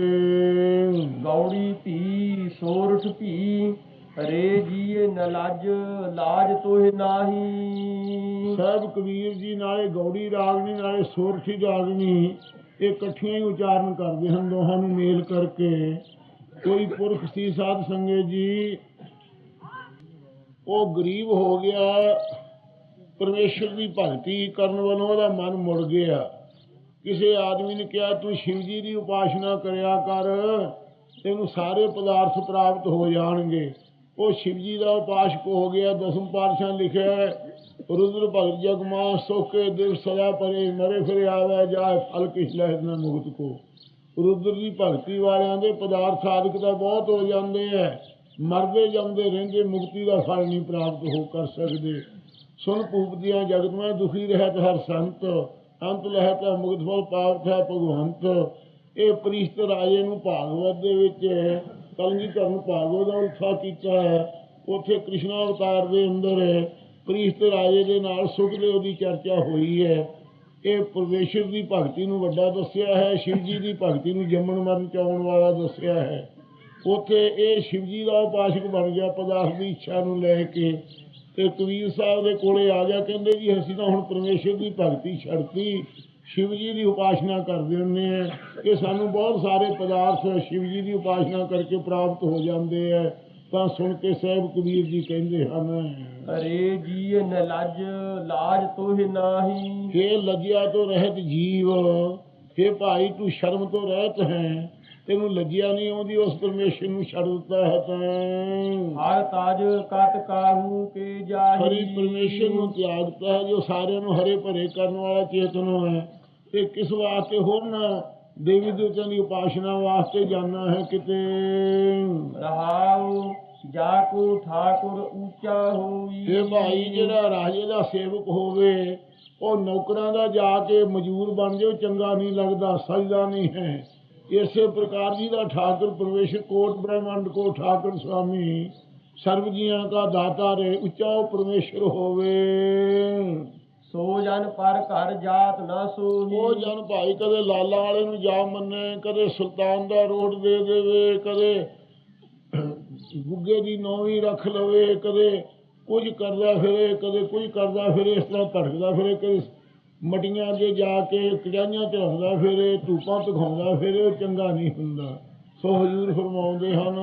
ਗੌੜੀ ਧੀ ਸੋਰਠ ਭੀ ਰੇ ਜੀਏ ਨ ਲਾਜ ਤੋਹਿ ਨਾਹੀ। ਸਾਹਿਬ ਕਬੀਰ ਜੀ ਨਾਲੇ ਗੌੜੀ ਰਾਗਨੀ, ਨਾਲੇ ਸੋਰਠੀ ਰਾਗਨੀ ਇਹ ਇਕੱਠੀਆਂ ਹੀ ਉਚਾਰਨ ਕਰਦੇ ਹਨ ਦੋਹਾਂ ਨੂੰ ਮੇਲ ਕਰਕੇ। ਕੋਈ ਪੁਰਖ ਸੀ ਸਾਧ ਸੰਗੇ ਜੀ, ਉਹ ਗਰੀਬ ਹੋ ਗਿਆ, ਪਰਮੇਸ਼ਰ ਦੀ ਭਗਤੀ ਕਰਨ ਵੱਲੋਂ ਉਹਦਾ ਮਨ ਮੁੜ ਗਿਆ। ਕਿਸੇ ਆਦਮੀ ਨੇ ਕਿਹਾ, ਤੂੰ ਸ਼ਿਵ ਜੀ ਦੀ ਉਪਾਸਨਾ ਕਰਿਆ ਕਰ, ਤੈਨੂੰ ਸਾਰੇ ਪਦਾਰਥ ਪ੍ਰਾਪਤ ਹੋ ਜਾਣਗੇ। ਉਹ ਸ਼ਿਵ ਜੀ ਦਾ ਉਪਾਸਕ ਹੋ ਗਿਆ, ਦਸਮ ਪਾਤਸ਼ਾਹ ਲਿਖਿਆ ਰੁਦਰ ਭਗਤ ਜਗ ਮਾਂ ਸੋਕੇ ਦਿਵ ਸਦਾ ਪਰੇ, ਮਰੇ ਫਿਰ ਆਵੇ ਜਾਏ ਫਲ ਕਿਸ ਲਹਿਤ ਨਾ ਮੁਕਤ ਕੋ। ਰੁਦਰ ਦੀ ਭਗਤੀ ਵਾਲਿਆਂ ਦੇ ਪਦਾਰਥ ਸਾਧਕ ਤਾਂ ਬਹੁਤ ਹੋ ਜਾਂਦੇ ਐ। ਮਰਦੇ ਜਾਂਦੇ ਰਹਿੰਦੇ, ਮੁਕਤੀ ਦਾ ਫਲ ਨਹੀਂ ਪ੍ਰਾਪਤ ਹੋ ਕਰ ਸਕਦੇ। ਸੁਣ ਪੂਪ ਦੀਆਂ ਜਗਤ ਮੈਂ ਦੁਖੀ ਰਹਿਤ ਹਰ ਸੰਤ, ਅੰਤ ਲਹਿਤ ਮੁਕਤ ਫਲ ਪਾਵਤ ਹੈ ਭਗਵੰਤ। ਇਹ ਪ੍ਰੀਸ਼ਤ ਰਾਜੇ ਨੂੰ ਭਾਗਵਤ ਦੇ ਵਿੱਚ ਕਲਗੀ ਧਰਮ ਭਾਗਵਤ ਦਾ ਉਲਥਾ ਕੀਤਾ ਹੈ। ਉੱਥੇ ਕ੍ਰਿਸ਼ਨ ਅਵਤਾਰ ਦੇ ਅੰਦਰ ਪ੍ਰੀਸ਼ਤ ਰਾਜੇ ਦੇ ਨਾਲ ਸੁਖਦੇਵ ਦੀ ਚਰਚਾ ਹੋਈ ਹੈ। ਇਹ ਪਰਮੇਸ਼ਰ ਦੀ ਭਗਤੀ ਨੂੰ ਵੱਡਾ ਦੱਸਿਆ ਹੈ ਸ਼ਿਵ ਜੀ ਦੀ ਭਗਤੀ ਨੂੰ ਜੰਮਣ ਮਰਨ ਚ ਵਾਲਾ ਦੱਸਿਆ ਹੈ। ਉੱਥੇ ਇਹ ਸ਼ਿਵ ਜੀ ਦਾ ਉਪਾਸਕ ਬਣ ਗਿਆ, ਪਦਾਰਥ ਦੀ ਇੱਛਾ ਨੂੰ ਲੈ ਕੇ। ਤੇ ਕਬੀਰ ਸਾਹਿਬ ਦੇ ਕੋਲੇ ਆ ਗਿਆ, ਕਹਿੰਦੇ ਜੀ ਅਸੀਂ ਤਾਂ ਹੁਣ ਪਰਮੇਸ਼ਰ ਦੀ ਭਗਤੀ ਛੱਡਤੀ। ਸ਼ਿਵ ਜੀ ਦੀ ਉਪਾਸਨਾ ਕਰਦੇ ਹੁੰਦੇ ਆ ਕਿ ਸਾਨੂੰ ਬਹੁਤ ਸਾਰੇ ਪਦਾਰਥ ਸ਼ਿਵ ਜੀ ਦੀ ਉਪਾਸਨਾ ਕਰਕੇ ਪ੍ਰਾਪਤ ਹੋ ਜਾਂਦੇ ਆ। ਤਾਂ ਸੁਣ ਕੇ ਸਾਹਿਬ ਕਬੀਰ ਜੀ ਕਹਿੰਦੇ ਹਨ ਰੇ ਜੀਏ ਨ ਲੱਜ ਲਾਜ ਤੋਹਿ ਨਾਹੀ। हे ਲਜਿਆ ਤੋਂ ਰਹਿਤ ਜੀਵ हे ਭਾਈ ਤੂੰ ਸ਼ਰਮ ਤੋਂ ਰਹਿਤ ਹੈ ਤੈਨੂੰ ਲੱਜਿਆ ਨਹੀਂ ਆਉਂਦੀ ਉਸ ਪਰਮੇਸ਼ਰ ਨੂੰ ਛੱਡ ਦਿੱਤਾ ਹੈ ਤਾਂ। ਹਰ ਤਾਜ ਕਤ ਕਾਹੂ ਕੇ ਜਾਹੀ। ਹਰੀ ਪਰਮੇਸ਼ਰ ਨੂੰ ਤਿਆਗਤਾ ਹੈ ਜੋ ਸਾਰਿਆਂ ਨੂੰ ਹਰੇ ਭਰੇ ਕਰਨ ਵਾਲਾ ਚੇਤਨ ਹੈ। ਤੇ ਕਿਸ ਵਾਸਤੇ ਹੋਰ ਨਾ ਦੇਵੀ ਦੇਵਤਿਆਂ ਦੀ ਉਪਾਸਨਾ ਵਾਸਤੇ ਜਾਣਾ ਹੈ ਕਿਤੇ? ਰਹਾਉ ਜਾ ਕੋ ਠਾਕੁਰ ਉੱਚਾ ਹੋਈ। ਇਹ ਭਾਈ ਜਿਹੜਾ ਰਾਜੇ ਦਾ ਸੇਵਕ ਹੋਵੇ ਉਹ ਨੌਕਰਾਂ ਦਾ ਜਾ ਕੇ ਮਜ਼ਦੂਰ ਬਣ ਜਾਓ ਚੰਗਾ ਨਹੀਂ ਲੱਗਦਾ ਸਜਦਾ ਨਹੀਂ ਹੈ। ਇਸੇ ਪ੍ਰਕਾਰ ਜੀ ਦਾ ਠਾਕੁਰ ਪ੍ਰਵੇਸ਼ ਕੋਟ ਬ੍ਰਹਮੰਡ ਕੋ ਠਾਕੁਰ ਸੁਆਮੀ ਸਰਬ ਜੀਆਂ ਦਾ ਦਾਤਾ ਰੇ ਉੱਚਾ ਪਰਮੇਸ਼ਰ ਹੋਵੇ। ਸੋ ਜਨ ਪਰ ਘਰ ਜਾਤ ਨਾ ਸੋਹੀ। ਉਹ ਜਨ ਭਾਈ ਕਦੇ ਲਾਲਾ ਵਾਲੇ ਨੂੰ ਜਾ ਮੰਨੇ ਕਦੇ ਸੁਲਤਾਨ ਦਾ ਰੋਡ ਦੇ ਦੇਵੇ ਕਦੇ ਗੁੱਗੇ ਦੀ ਨੌਵੀਂ ਰੱਖ ਲਵੇ ਕਦੇ ਕੁਝ ਕਰਦਾ ਫਿਰੇ ਕਦੇ ਕੁਝ ਕਰਦਾ ਫਿਰੇ ਇਸ ਤਰ੍ਹਾਂ ਭਟਕਦਾ ਫਿਰੇ ਕਦੇ ਮਟੀਆਂ ਅੱਗੇ ਜਾ ਕੇ ਕੜਾਈਆਂ ਚੜਾਉਂਦਾ ਫਿਰੇ ਧੂਪਾਂ ਪਖਾਉਂਦਾ ਫਿਰੇ ਉਹ ਚੰਗਾ ਨਹੀਂ ਹੁੰਦਾ। ਸੋ ਹਜ਼ੂਰ ਫਰਮਾਉਂਦੇ ਹਨ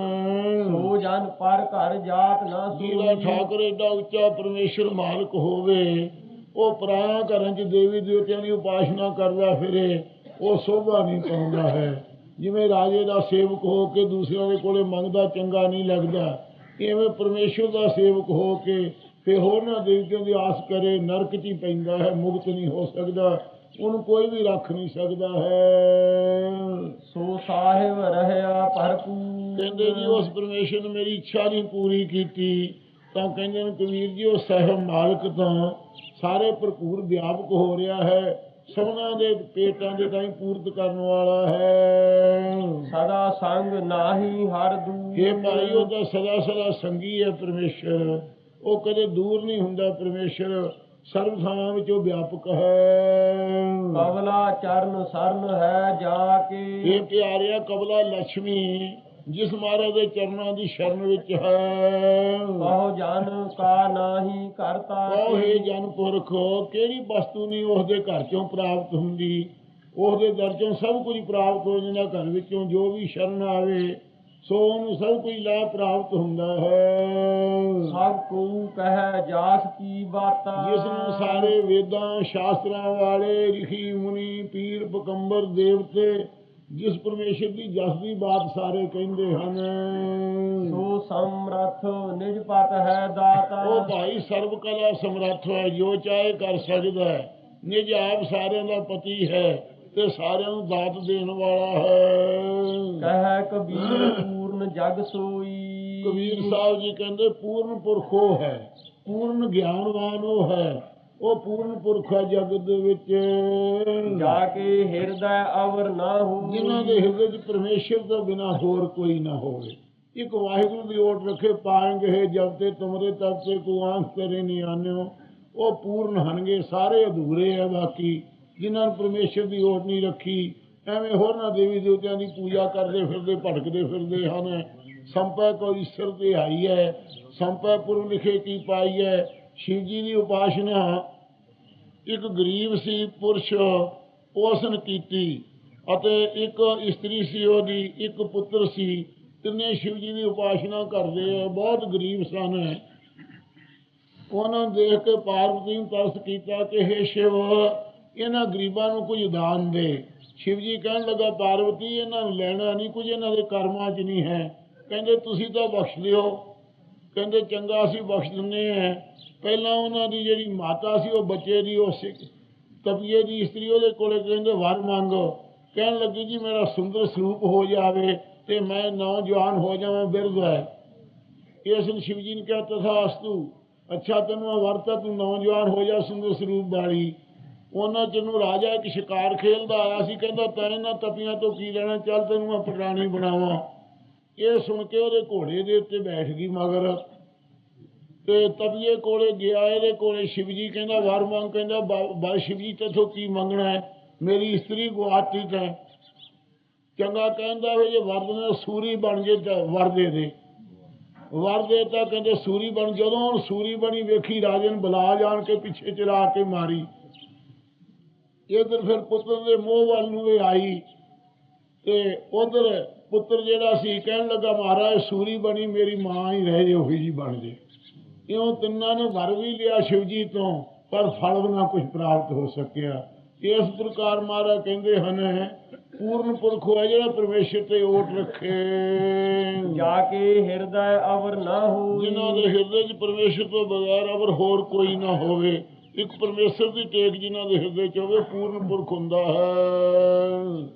ਸੋ ਜਨ ਪਰ ਘਰ ਜਾਤ ਨਾ ਜਿਹਦਾ ਸੋਹੀ ਠਾਕੁਰ ਏਡਾ ਉੱਚਾ ਪਰਮੇਸ਼ਰ ਮਾਲਕ ਹੋਵੇ ਉਹ ਪਰਾਇਆ ਘਰਾਂ 'ਚ ਦੇਵੀ ਦੇਵਤਿਆਂ ਦੀ ਉਪਾਸਨਾ ਕਰਦਾ ਫਿਰੇ ਉਹ ਸੋਭਾ ਨਹੀਂ ਪਾਉਂਦਾ ਹੈ। ਜਿਵੇਂ ਰਾਜੇ ਦਾ ਸੇਵਕ ਹੋ ਕੇ ਦੂਸਰਿਆਂ ਦੇ ਕੋਲੇ ਮੰਗਦਾ ਚੰਗਾ ਨਹੀਂ ਲੱਗਦਾ ਇਵੇਂ ਪਰਮੇਸ਼ਰ ਦਾ ਸੇਵਕ ਹੋ ਕੇ ਫਿਰ ਹੋਰਨਾਂ ਦੇਵਤਿਆਂ ਦੀ ਆਸ ਕਰੇ ਨਰਕ 'ਚ ਹੀ ਪੈਂਦਾ ਹੈ ਮੁਕਤ ਨਹੀਂ ਹੋ ਸਕਦਾ ਉਹਨੂੰ ਕੋਈ ਵੀ ਰੱਖ ਨਹੀਂ ਸਕਦਾ ਹੈ। ਸੋ ਸਾਹਿਬ ਰਹਿਆ ਭਰਪੂਰ। ਕਹਿੰਦੇ ਜੀ ਉਸ ਪਰਮੇਸ਼ਰ ਨੇ ਮੇਰੀ ਇੱਛਾ ਨਹੀਂ ਪੂਰੀ ਕੀਤੀ ਤਾਂ ਕਹਿੰਦੇ ਨੇ ਕਬੀਰ ਜੀ ਉਹ ਸਹਿਬ ਮਾਲਕ ਤਾਂ ਸਾਰੇ ਭਰਪੂਰ ਵਿਆਪਕ ਹੋ ਰਿਹਾ ਹੈ। ਸਭਨਾਂ ਦੇ ਪੇਟਾਂ ਦੇ ਤਾਈਂ ਪੂਰਤ ਕਰਨ ਵਾਲਾ ਹੈ। ਸਦਾ ਸੰਗ ਨਾਹੀ ਹਰ ਦੂਰ। ਇਹ ਭਾਈ ਉਹ ਤਾਂ ਸਦਾ ਸਦਾ ਸੰਗੀ ਹੈ ਪਰਮੇਸ਼ਰ। ਉਹ ਕਦੇ ਦੂਰ ਨਹੀਂ ਹੁੰਦਾ ਪਰਮੇਸ਼ਰ। ਸਰਬ ਥਾਵਾਂ ਵਿੱਚ ਉਹ ਵਿਆਪਕ ਹੈ। ਕਵਲਾ ਚਰਨ ਸਰਨ ਹੈ ਜਾ ਕੇ। ਇਹ ਪਿਆਰਿਆ ਕਬਲਾ ਲక్ష్ਮੀ ਜਿਸ ਮਹਾਰਾਜ ਦੇ ਚਰਨਾਂ ਦੀ ਸ਼ਰਨ ਵਿੱਚ ਹੈ। ਕਹੋ ਜਨ ਕਾ ਨਾਹੀ ਕਰਤਾ ਕਹੋ ਹੈ ਜਨ ਪੁਰਖ ਕਿਹੜੀ ਵਸਤੂ ਨਹੀਂ ਉਸ ਦੇ ਘਰ ਚੋਂ ਪ੍ਰਾਪਤ ਹੁੰਦੀ? ਉਸ ਦੇ ਦਰ ਚੋਂ ਸਭ ਕੁਝ ਪ੍ਰਾਪਤ ਹੋ ਜਾਂਦਾ ਘਰ ਵਿੱਚੋਂ ਜੋ ਵੀ ਸ਼ਰਨ ਆਵੇ ਸੋ ਉਹਨੂੰ ਸਭ ਕੁਝ ਲਾਭ ਪ੍ਰਾਪਤ ਹੁੰਦਾ ਹੈ। ਸਭ ਕੋ ਕਹਿ ਜਾਸ ਕੀ ਬਾਤਾ। ਜਿਸ ਨੂੰ ਸਾਰੇ ਵੇਦਾਂ ਸ਼ਾਸਤਰਾਂ ਵਾਲੇ ਰਿਖੀ ਮੁਨੀ ਪੀਰ ਪਕੰਬਰ ਦੇਵਤੇ ਜਿਸ ਪਰਮੇਸ਼ਰ ਦੀ ਜਸ ਦੀ ਬਾਤ ਸਾਰੇ ਕਹਿੰਦੇ ਹਨ। ਸੋ ਸਮਰਥ ਨਿਜ ਪਤ ਹੈ ਦਾਤਾ। ਉਹ ਭਾਈ ਸਰਬ ਕਲਾ ਸਮਰੱਥ ਹੈ ਜੋ ਚਾਹੇ ਕਰ ਸਕਦਾ ਹੈ। ਨਿਜ ਆਪ ਸਾਰਿਆਂ ਦਾ ਪਤੀ ਹੈ ਤੇ ਸਾਰਿਆਂ ਨੂੰ ਦਾਤ ਦੇਣ ਵਾਲਾ ਹੈ। ਕਹਿ ਕਬੀਰ ਪੂਰਨ ਜਗ ਸੋਈ। ਕਬੀਰ ਸਾਹਿਬ ਜੀ ਕਹਿੰਦੇ ਪੂਰਨ ਪੁਰਖ ਉਹ ਹੈ ਪੂਰਨ ਗਿਆਨਵਾਨ ਉਹ ਹੈ। ਉਹ ਪੂਰਨ ਪੁਰਖ ਹੈ ਜਗਤ ਦੇ ਵਿੱਚ। ਜਾ ਕੇ ਹਿਰਦੈ ਅਵਰ ਨਾ ਹੋ ਜਿਨ੍ਹਾਂ ਦੇ ਹਿਰਦੇ 'ਚ ਪਰਮੇਸ਼ਰ ਤੋਂ ਬਿਨਾ ਹੋਰ ਕੋਈ ਨਾ ਹੋਵੇ। ਇੱਕ ਵਾਹਿਗੁਰੂ ਦੀ ਓਟ ਰੱਖੇ ਪਾਏਂਗੇ ਹੈ ਜਬ ਤੇ ਤੁਮਰੇ ਤਬ ਤੇ ਕੋ ਆਂਖ ਤੇਰੇ ਨਹੀਂ ਆਨਿਓ। ਉਹ ਪੂਰਨ ਹਨਗੇ ਸਾਰੇ ਅਧੂਰੇ ਆ ਬਾਕੀ ਜਿਨ੍ਹਾਂ ਨੇ ਪਰਮੇਸ਼ਰ ਦੀ ਓਟ ਨਹੀਂ ਰੱਖੀ। ਐਵੇਂ ਹੋਰਨਾਂ ਦੇਵੀ ਦੇਵਤਿਆਂ ਦੀ ਪੂਜਾ ਕਰਦੇ ਫਿਰਦੇ ਭਟਕਦੇ ਫਿਰਦੇ ਹਨ। ਸੰਪੈ ਕੋ ਈਸ਼ਰ ਤੇ ਆਈ ਹੈ ਸੰਪੈ ਪੁਰ ਲਿਖੇ ਕੀ ਪਾਈ ਹੈ ਸ਼ਿਵ ਜੀ ਦੀ ਉਪਾਸਨਾ ਇੱਕ ਗਰੀਬ ਸੀ, ਪੁਰਸ਼ ਉਸਨ ਕੀਤੀ ਅਤੇ ਇੱਕ ਇਸਤਰੀ ਸੀ, ਉਹਦੀ ਇੱਕ ਪੁੱਤਰ ਸੀ। ਤਿੰਨੇ ਸ਼ਿਵ ਜੀ ਦੀ ਉਪਾਸਨਾ ਕਰਦੇ ਆ, ਬਹੁਤ ਗਰੀਬ ਸਨ। ਉਹਨਾਂ ਦੇਖ ਕੇ ਪਾਰਵਤੀ ਨੂੰ ਤਰਸ ਕੀਤਾ ਕਿ हे ਸ਼ਿਵ, ਇਹਨਾਂ ਗਰੀਬਾਂ ਨੂੰ ਕੁਝ ਦਾਨ ਦੇ। ਸ਼ਿਵ ਜੀ ਕਹਿਣ ਲੱਗਾ ਪਾਰਵਤੀ ਇਹਨਾਂ ਨੂੰ ਲੈਣਾ ਨਹੀਂ, ਕੁਝ ਇਹਨਾਂ ਦੇ ਕਰਮਾਂ 'ਚ ਨਹੀਂ ਹੈ। ਕਹਿੰਦੇ, ਤੁਸੀਂ ਤਾਂ ਬਖਸ਼ ਲਿਓ ਕਹਿੰਦੇ, ਚੰਗਾ, ਅਸੀਂ ਬਖਸ਼ ਦਿੰਦੇ ਆ ਪਹਿਲਾਂ ਉਹਨਾਂ ਦੀ ਜਿਹੜੀ ਮਾਤਾ ਸੀ, ਉਹ ਬੱਚੇ ਦੀ, ਉਹ ਸਿੱਖ ਤਪੀਏ ਦੀ ਇਸਤਰੀ ਉਹਦੇ ਕੋਲੇ ਕਹਿੰਦੇ, ਵਰ ਮੰਗੋ। ਕਹਿਣ ਲੱਗੀ, ਜੀ, ਮੇਰਾ ਸੁੰਦਰ ਸਰੂਪ ਹੋ ਜਾਵੇ ਤੇ ਮੈਂ ਨੌਜਵਾਨ ਹੋ ਜਾਵਾਂ, ਬਿਰਧ ਹੈ। ਇਸ ਨੂੰ ਸ਼ਿਵ ਜੀ ਨੇ ਕਿਹਾ ਤਥਾਸਤੂ ਅੱਛਾ, ਤੈਨੂੰ ਇਹ ਵਰਤਾ ਤੂੰ ਨੌਜਵਾਨ ਹੋ ਜਾ, ਸੁੰਦਰ ਸਰੂਪ ਵਾਲੀ। ਉਹਨਾਂ ਚ ਰਾਜਾ ਇੱਕ ਸ਼ਿਕਾਰ ਖੇਲਦਾ ਆਇਆ ਸੀ, ਕਹਿੰਦਾ, ਤੈਂ ਇਹਨਾਂ ਤਪੀਆਂ ਤੋਂ ਕੀ ਲੈਣਾ? ਚੱਲ ਤੈਨੂੰ ਮੈਂ ਪ੍ਰਾਣੀ ਬਣਾਵਾਂ। ਇਹ ਸੁਣ ਕੇ ਉਹਦੇ ਘੋੜੇ ਦੇ ਉੱਤੇ ਬੈਠ ਗਈ ਮਗਰ। ਤੇ ਤਬੀਏ ਕੋਲੇ ਗਿਆ, ਇਹਦੇ ਕੋਲੇ ਸ਼ਿਵ ਜੀ ਕਹਿੰਦਾ, ਵਰ ਮੰਗ ਕਹਿੰਦਾ, ਬਾ ਸ਼ਿਵ ਜੀ ਤੇਥੋਂ ਕੀ ਮੰਗਣਾ ਹੈ? ਮੇਰੀ ਇਸਤਰੀ ਗੁਆਤੀ ਤੈਂ ਚੰਗਾ ਕਹਿੰਦਾ ਵੀ ਜੇ ਵਰ ਦੇ ਸੂਰੀ ਬਣ ਜੇ ਤਾਂ ਵਰ ਦੇ ਦੇ। ਵਰ ਦੇ ਤਾਂ ਕਹਿੰਦੇ ਸੂਰੀ ਬਣ, ਜਦੋਂ ਹੁਣ ਸੂਰੀ ਬਣੀ ਵੇਖੀ ਰਾਜੇ ਨੂੰ ਬੁਲਾ ਜਾਣ ਕੇ ਪਿੱਛੇ ਚਲਾ ਕੇ ਮਾਰੀ। ਇਧਰ ਫਿਰ ਪੁੱਤਰ ਦੇ ਮੋਹ ਵੱਲ ਨੂੰ ਇਹ ਆਈ ਤੇ ਉਧਰ ਪੁੱਤਰ ਜਿਹੜਾ ਸੀ, ਕਹਿਣ ਲੱਗਾ, ਮਹਾਰਾਜ, ਸੂਰੀ ਬਣੀ, ਮੇਰੀ ਮਾਂ ਹੀ ਰਹਿ ਜੇ, ਉਹੀ ਜੀ ਬਣ ਜੇ। ਇਉਂ ਤਿੰਨਾਂ ਨੇ ਵਰ ਵੀ ਲਿਆ ਸ਼ਿਵ ਜੀ ਤੋਂ ਪਰ ਫਲ ਨਾ ਕੁਝ ਪ੍ਰਾਪਤ ਹੋ ਸਕਿਆ। ਇਸ ਪ੍ਰਕਾਰ ਮਹਾਰਾਜ ਕਹਿੰਦੇ ਹਨ ਪੂਰਨ ਪੁਰਖ ਹੈ ਜਿਹੜਾ ਪਰਮੇਸ਼ਰ ਤੇ ਓਟ ਰੱਖੇ। ਜਾ ਕੇ ਹਿਰਦੈ ਅਵਰ ਨਾ ਹੋ ਜਿਨ੍ਹਾਂ ਦੇ ਹਿਰਦੇ 'ਚ ਪਰਮੇਸ਼ਰ ਤੋਂ ਬਗੈਰ ਅਵਰ ਹੋਰ ਕੋਈ ਨਾ ਹੋਵੇ ਇੱਕ ਪਰਮੇਸ਼ਰ ਦੀ ਟੇਕ ਜਿਨ੍ਹਾਂ ਦੇ ਹਿਰਦੇ 'ਚ ਹੋਵੇ ਪੂਰਨ ਪੁਰਖ ਹੁੰਦਾ ਹੈ।